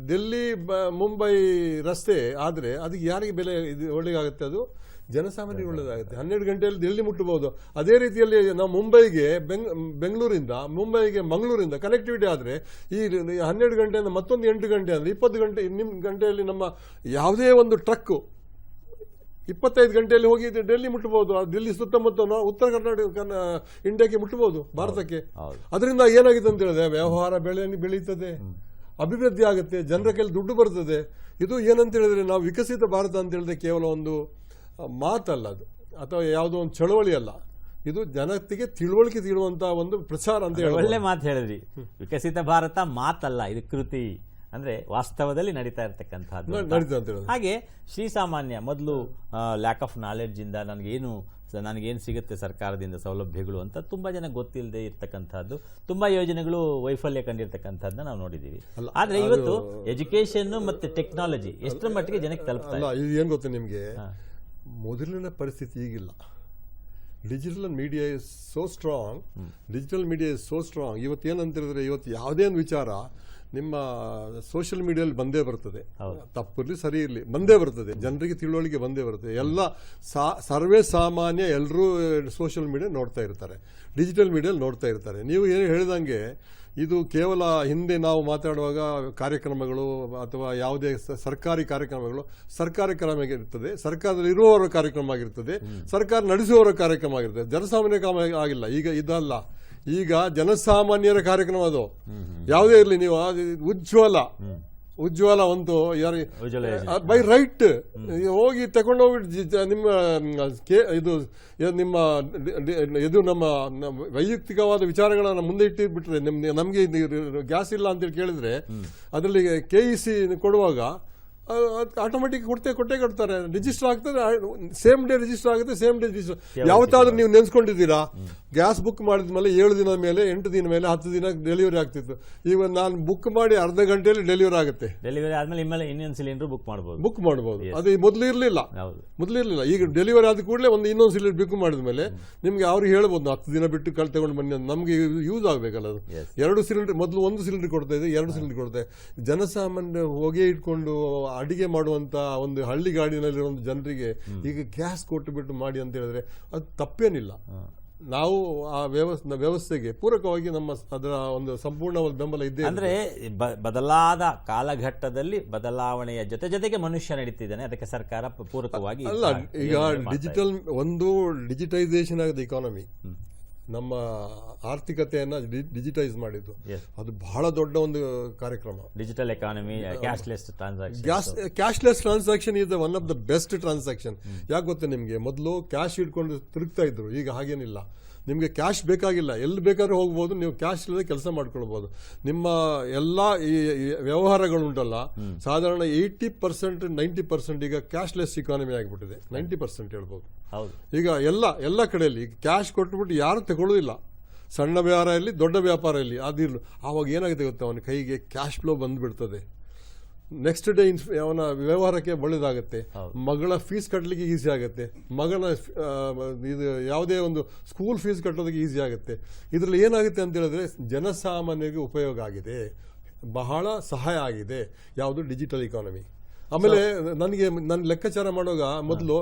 ಡೆಲ್ಲಿ ಬ- ಮುಂಬೈ ರಸ್ತೆ ಆದರೆ ಅದಕ್ಕೆ ಯಾರಿಗೆ ಬೆಲೆ ಇದು ಅದು? ಜನಸಾಮಾನ್ಯ ಒಳ್ಳೆಯದಾಗುತ್ತೆ ಹನ್ನೆರಡು ಗಂಟೆಯಲ್ಲಿ ಡೆಲ್ಲಿ ಮುಟ್ಟಬಹುದು. ಅದೇ ರೀತಿಯಲ್ಲಿ ನಾವು ಮುಂಬೈಗೆ ಬೆಂಗ್ ಬೆಂಗಳೂರಿಂದ ಮುಂಬೈಗೆ ಮಂಗಳೂರಿಂದ ಕನೆಕ್ಟಿವಿಟಿ ಆದರೆ ಈ ಹನ್ನೆರಡು ಗಂಟೆಯಿಂದ ಮತ್ತೊಂದು ಎಂಟು ಗಂಟೆ ಅಂದರೆ ಇಪ್ಪತ್ತು ಗಂಟೆ ನಿಮ್ಮ ಗಂಟೆಯಲ್ಲಿ ನಮ್ಮ ಯಾವುದೇ ಒಂದು ಟ್ರಕ್ಕು ಇಪ್ಪತ್ತೈದು ಗಂಟೆಯಲ್ಲಿ ಹೋಗಿ ಡೆಲ್ಲಿ ಮುಟ್ಟಬಹುದು ಆ ಡೆಲ್ಲಿ ಸುತ್ತಮುತ್ತ ನಾವು ಉತ್ತರ ಕರ್ನಾಟಕ ಇಂಡಿಯಾಕ್ಕೆ ಮುಟ್ಟಬಹುದು ಭಾರತಕ್ಕೆ. ಅದರಿಂದ ಏನಾಗಿದೆ ಅಂತ ಹೇಳಿದ್ರೆ ವ್ಯವಹಾರ ಬೆಳೆ ಬೆಳೀತದೆ. ಅಭಿವೃದ್ಧಿ ಆಗುತ್ತೆ ಜನರ ಕೈಲಿ ದುಡ್ಡು ಬರ್ತದೆ. ಇದು ಏನಂತ ಹೇಳಿದ್ರೆ ನಾವು ವಿಕಸಿತ ಭಾರತ ಅಂತ ಹೇಳಿದ್ರೆ ಕೇವಲ ಒಂದು ಮಾತಲ್ಲ ಅದು. ಅಥವಾ ಯಾವುದೋ ಒಂದು ಚಳವಳಿ ಅಲ್ಲ. ಇದು ಜನತೆಗೆ ತಿಳುವಳಿಕೆ ತಿಳುವಂತಹ ಒಂದು ಪ್ರಚಾರ ಅಂತ ಹೇಳಿ ಒಳ್ಳೆ ಮಾತು ಹೇಳಿದ್ರಿ. ವಿಕಸಿತ ಭಾರತ ಮಾತಲ್ಲ ಇದು ಕೃತಿ. ಅಂದ್ರೆ ವಾಸ್ತವದಲ್ಲಿ ನಡೀತಾ ಇರತಕ್ಕಂಥದ್ದು ಹಾಗೆ ಶ್ರೀ ಸಾಮಾನ್ಯ ಮೊದಲು ಲ್ಯಾಕ್ ಆಫ್ ನಾಲೆಡ್ಜಿಂದ ನನಗೇನು ನನಗೇನು ಸಿಗುತ್ತೆ ಸರ್ಕಾರದಿಂದ ಸೌಲಭ್ಯಗಳು ಅಂತ ತುಂಬಾ ಜನ ಗೊತ್ತಿಲ್ಲದೆ ಇರ್ತಕ್ಕಂಥದ್ದು. ತುಂಬಾ ಯೋಜನೆಗಳು ವೈಫಲ್ಯ ಕಂಡಿರ್ತಕ್ಕಂಥದ್ದನ್ನ ನಾವು ನೋಡಿದ್ದೀವಿ ಆದರೆ ಇವತ್ತು ಎಜುಕೇಶನ್ ಮತ್ತೆ ಟೆಕ್ನಾಲಜಿ ಎಷ್ಟರ ಮಟ್ಟಿಗೆ ಜನಕ್ಕೆ ತಲುಪ್ತಾರೆ ಏನು ಗೊತ್ತು ನಿಮಗೆ? ಮೊದಲಿನ ಪರಿಸ್ಥಿತಿ ಈಗಿಲ್ಲ. Digital media is so strong digital media is so strong ಇವತ್ತು ಇವತ್ತು ಯಾವುದೇ ಒಂದು ವಿಚಾರ ನಿಮ್ಮ ಸೋಷಿಯಲ್ ಮೀಡಿಯಲ್ಲಿ ಬಂದೇ ಬರ್ತದೆ. ತಪ್ಪಿರಲಿ ಸರಿ ಇರಲಿ ಬಂದೇ ಬರ್ತದೆ. ಜನರಿಗೆ ತಿಳುವಳಿಕೆ ಬಂದೇ ಬರ್ತದೆ. ಎಲ್ಲ ಸಾ ಸರ್ವೇ ಸಾಮಾನ್ಯ ಎಲ್ಲರೂ ಸೋಷಿಯಲ್ ಮೀಡಿಯಾ ನೋಡ್ತಾ ಇರ್ತಾರೆ. ಡಿಜಿಟಲ್ ಮೀಡಿಯಲ್ಲಿ ನೋಡ್ತಾ ಇರ್ತಾರೆ. ನೀವು ಏನು ಹೇಳಿದಂಗೆ ಇದು ಕೇವಲ ಹಿಂದೆ ನಾವು ಮಾತಾಡುವಾಗ ಕಾರ್ಯಕ್ರಮಗಳು ಅಥವಾ ಯಾವುದೇ ಸರ್ಕಾರಿ ಕಾರ್ಯಕ್ರಮಗಳು ಸರ್ಕಾರಿ ಕಾರ್ಯಕ್ರಮ ಇರ್ತದೆ ಸರ್ಕಾರದಲ್ಲಿ ಇರುವವರ ಕಾರ್ಯಕ್ರಮ ಆಗಿರ್ತದೆ. ಸರ್ಕಾರ ನಡೆಸುವವರ ಕಾರ್ಯಕ್ರಮ ಆಗಿರ್ತದೆ. ಜನಸಾಮಾನ್ಯ ಕ್ರಮ ಆಗಿಲ್ಲ. ಈಗ ಇದಲ್ಲ. ಈಗ ಜನಸಾಮಾನ್ಯರ ಕಾರ್ಯಕ್ರಮ ಅದು. ಯಾವುದೇ ಇರಲಿ ನೀವು ಅದು ಉಜ್ವಲ ಉಜ್ವಲ ಒಂದು ಯಾರು ಬೈ ರೈಟ್ ಹೋಗಿ ತಗೊಂಡು ಹೋಗಿ ನಿಮ್ಮ ಕೆ- ಇದು ನಿಮ್ಮ ಇದು ನಮ್ಮ ನಮ್ಮ ವೈಯಕ್ತಿಕವಾದ ವಿಚಾರಗಳನ್ನು ಮುಂದೆ ಇಟ್ಟಿಬಿಟ್ರೆ ನಿಮ್ಗೆ ನಮಗೆ ಗ್ಯಾಸ್ ಇಲ್ಲ ಅಂತೇಳಿ ಕೇಳಿದ್ರೆ ಅದರಲ್ಲಿ ಕೆ ಇ ಸಿ ಕೊಡುವಾಗ ಆಟೋಮೆಟಿಕ್ ಕೊಡ್ತೇ ಕೊಟ್ಟೇ ಕೊಡ್ತಾರೆ ರಿಜಿಸ್ಟರ್ ಆಗ್ತದೆ ಸೇಮ್ ಡೇ ರಿಜಿಸ್ಟರ್ ಆಗುತ್ತೆ ಸೇಮ್ ಡೇ ರಿಜಿಸ್ಟರ್ ಯಾವತ್ತಾದ್ರೂ ನೀವು ನೆನ್ಸ್ಕೊಂಡಿದ್ದೀರಾ? ಗ್ಯಾಸ್ ಬುಕ್ ಮಾಡಿದ್ಮೇಲೆ ಏಳು ದಿನ ಮೇಲೆ ಎಂಟು ದಿನ ಮೇಲೆ ಹತ್ತು ದಿನ ಡೆಲಿವರಿ ಆಗ್ತಿತ್ತು. ಈಗ ನಾನು ಬುಕ್ ಮಾಡಿ ಅರ್ಧ ಗಂಟೆಯಲ್ಲಿ ಡೆಲಿವರಿ ಆಗುತ್ತೆ. ಡೆಲಿವರಿ ಆದ್ಮೇಲೆ ಇನ್ಮೇಲೆ ಇನ್ನೊಂದು ಸಿಲಿಂಡರ್ ಬುಕ್ ಮಾಡಬಹುದು ಬುಕ್ ಮಾಡಬಹುದು ಅದು ಮೊದಲು ಇರಲಿಲ್ಲ. ಮೊದಲು ಇರಲಿಲ್ಲ. ಈಗ ಡೆಲಿವರಿ ಆದ ಕೂಡಲೇ ಒಂದು ಇನ್ನೊಂದು ಸಿಲಿಂಡರ್ ಬುಕ್ ಮಾಡಿದ ಮೇಲೆ ನಿಮ್ಗೆ ಅವ್ರು ಹೇಳ್ಬೋದು ಹತ್ತು ದಿನ ಬಿಟ್ಟು ಕಲ್ ತಗೊಂಡು ಬನ್ನಿ ಅಂತ. ನಮಗೆ ಯೂಸ್ ಆಗಬೇಕಲ್ಲ ಅದು. ಎರಡು ಸಿಲಿಂಡರ್ ಮೊದಲು ಒಂದು ಸಿಲಿಂಡರ್ ಕೊಡ್ತಾ ಇದೆ ಎರಡು ಸಿಲಿಂಡರ್ ಕೊಡ್ತಾ ಇದೆ ಜನಸಾಮಾನ್ಯ ಹೊಗೆ ಇಟ್ಕೊಂಡು ಅಡಿಗೆ ಮಾಡುವಂತ ಒಂದು ಹಳ್ಳಿ ಗಾಡಿನಲ್ಲಿರೋ ಒಂದು ಜನರಿಗೆ ಈಗ ಗ್ಯಾಸ್ ಕೊಟ್ಟು ಬಿಟ್ಟು ಮಾಡಿ ಅಂತ ಹೇಳಿದ್ರೆ ಅದು ತಪ್ಪೇನಿಲ್ಲ. ನಾವು ಆ ವ್ಯವಸ್ಥೆ ವ್ಯವಸ್ಥೆಗೆ ಪೂರಕವಾಗಿ ನಮ್ಮ ಅದರ ಒಂದು ಸಂಪೂರ್ಣವಾದ ಬೆಂಬಲ ಇದೆ. ಅಂದ್ರೆ ಬದಲಾದ ಕಾಲಘಟ್ಟದಲ್ಲಿ ಬದಲಾವಣೆಯ ಜೊತೆ ಜೊತೆಗೆ ಮನುಷ್ಯ ನಡೀತಿದ್ದಾನೆ. ಅದಕ್ಕೆ ಸರ್ಕಾರ ಪೂರಕವಾಗಿ ಅಲ್ಲ ಈಗ. ಡಿಜಿಟಲ್ ಒಂದು ಡಿಜಿಟೈಸೇಷನ್ ಆಗಿದೆ ಇಕಾನಮಿ ನಮ್ಮ ಆರ್ಥಿಕತೆಯನ್ನ ಡಿಜಿಟೈಸ್ ಮಾಡಿದ್ದು. ಅದು ಬಹಳ ದೊಡ್ಡ ಒಂದು ಕಾರ್ಯಕ್ರಮ. Digital economy cashless transaction cashless transaction is one of the best transaction ಯಾಕೆ ಗೊತ್ತಾ ನಿಮಗೆ? ಮೊದಲು ಕ್ಯಾಶ್ ಇಟ್ಕೊಂಡು ತಿರುಗ್ತಾ ಇದ್ರು ಈಗ ಹಾಗೇನಿಲ್ಲ. ನಿಮಗೆ ಕ್ಯಾಶ್ ಬೇಕಾಗಿಲ್ಲ. ಎಲ್ಲಿ ಬೇಕಾದ್ರೂ ಹೋಗ್ಬೋದು ನೀವು ಕ್ಯಾಶ್ ಇಲ್ಲದೆ ಕೆಲಸ ಮಾಡ್ಕೊಳ್ಬೋದು. ನಿಮ್ಮ ಎಲ್ಲ ಈ ವ್ಯವಹಾರಗಳುಂಟಲ್ಲ ಸಾಧಾರಣ ಏಯ್ಟಿ ಪರ್ಸೆಂಟ್ ನೈಂಟಿ ಪರ್ಸೆಂಟ್ ಈಗ ಕ್ಯಾಶ್ಲೆಸ್ ಇಕಾನಮಿ ಆಗಿಬಿಟ್ಟಿದೆ. ನೈಂಟಿ ಪರ್ಸೆಂಟ್ ಹೇಳ್ಬೋದು. ಈಗ ಎಲ್ಲ ಎಲ್ಲ ಕಡೆಯಲ್ಲಿ ಕ್ಯಾಶ್ ಕೊಟ್ಬಿಟ್ಟು ಯಾರು ತಗೊಳ್ಳೋದಿಲ್ಲ ಸಣ್ಣ ವ್ಯಾಪಾರ ಇರಲಿ ದೊಡ್ಡ ವ್ಯಾಪಾರ ಇರಲಿ ಆದಿರಲಿ ಆವಾಗ ಏನಾಗುತ್ತೆ ಗೊತ್ತಾ ಅವನ ಕೈಗೆ ಕ್ಯಾಶ್ ಫ್ಲೋ ಬಂದ್ಬಿಡ್ತದೆ. ನೆಕ್ಸ್ಟ್ ಡೇ ಇನ್ಫ್ ಅವನ ವ್ಯವಹಾರಕ್ಕೆ ಒಳ್ಳೇದಾಗುತ್ತೆ ಮಗಳ ಫೀಸ್ ಕಟ್ಟಲಿಕ್ಕೆ ಈಸಿ ಆಗುತ್ತೆ. ಮಗನ ಆ, ಇದು ಯಾವುದೇ ಒಂದು ಸ್ಕೂಲ್ ಫೀಸ್ ಕಟ್ಟೋದಕ್ಕೆ ಈಸಿ ಆಗುತ್ತೆ. ಇದರಲ್ಲಿ ಏನಾಗುತ್ತೆ ಅಂತ ಹೇಳಿದ್ರೆ ಜನಸಾಮಾನ್ಯರಿಗೆ ಉಪಯೋಗ ಆಗಿದೆ. ಬಹಳ ಸಹಾಯ ಆಗಿದೆ. ಯಾವುದು ಡಿಜಿಟಲ್ ಇಕಾನಮಿ ಆಮೇಲೆ ನನಗೆ ನನ್ನ ಲೆಕ್ಕಾಚಾರ ಮಾಡುವಾಗ ಮೊದಲು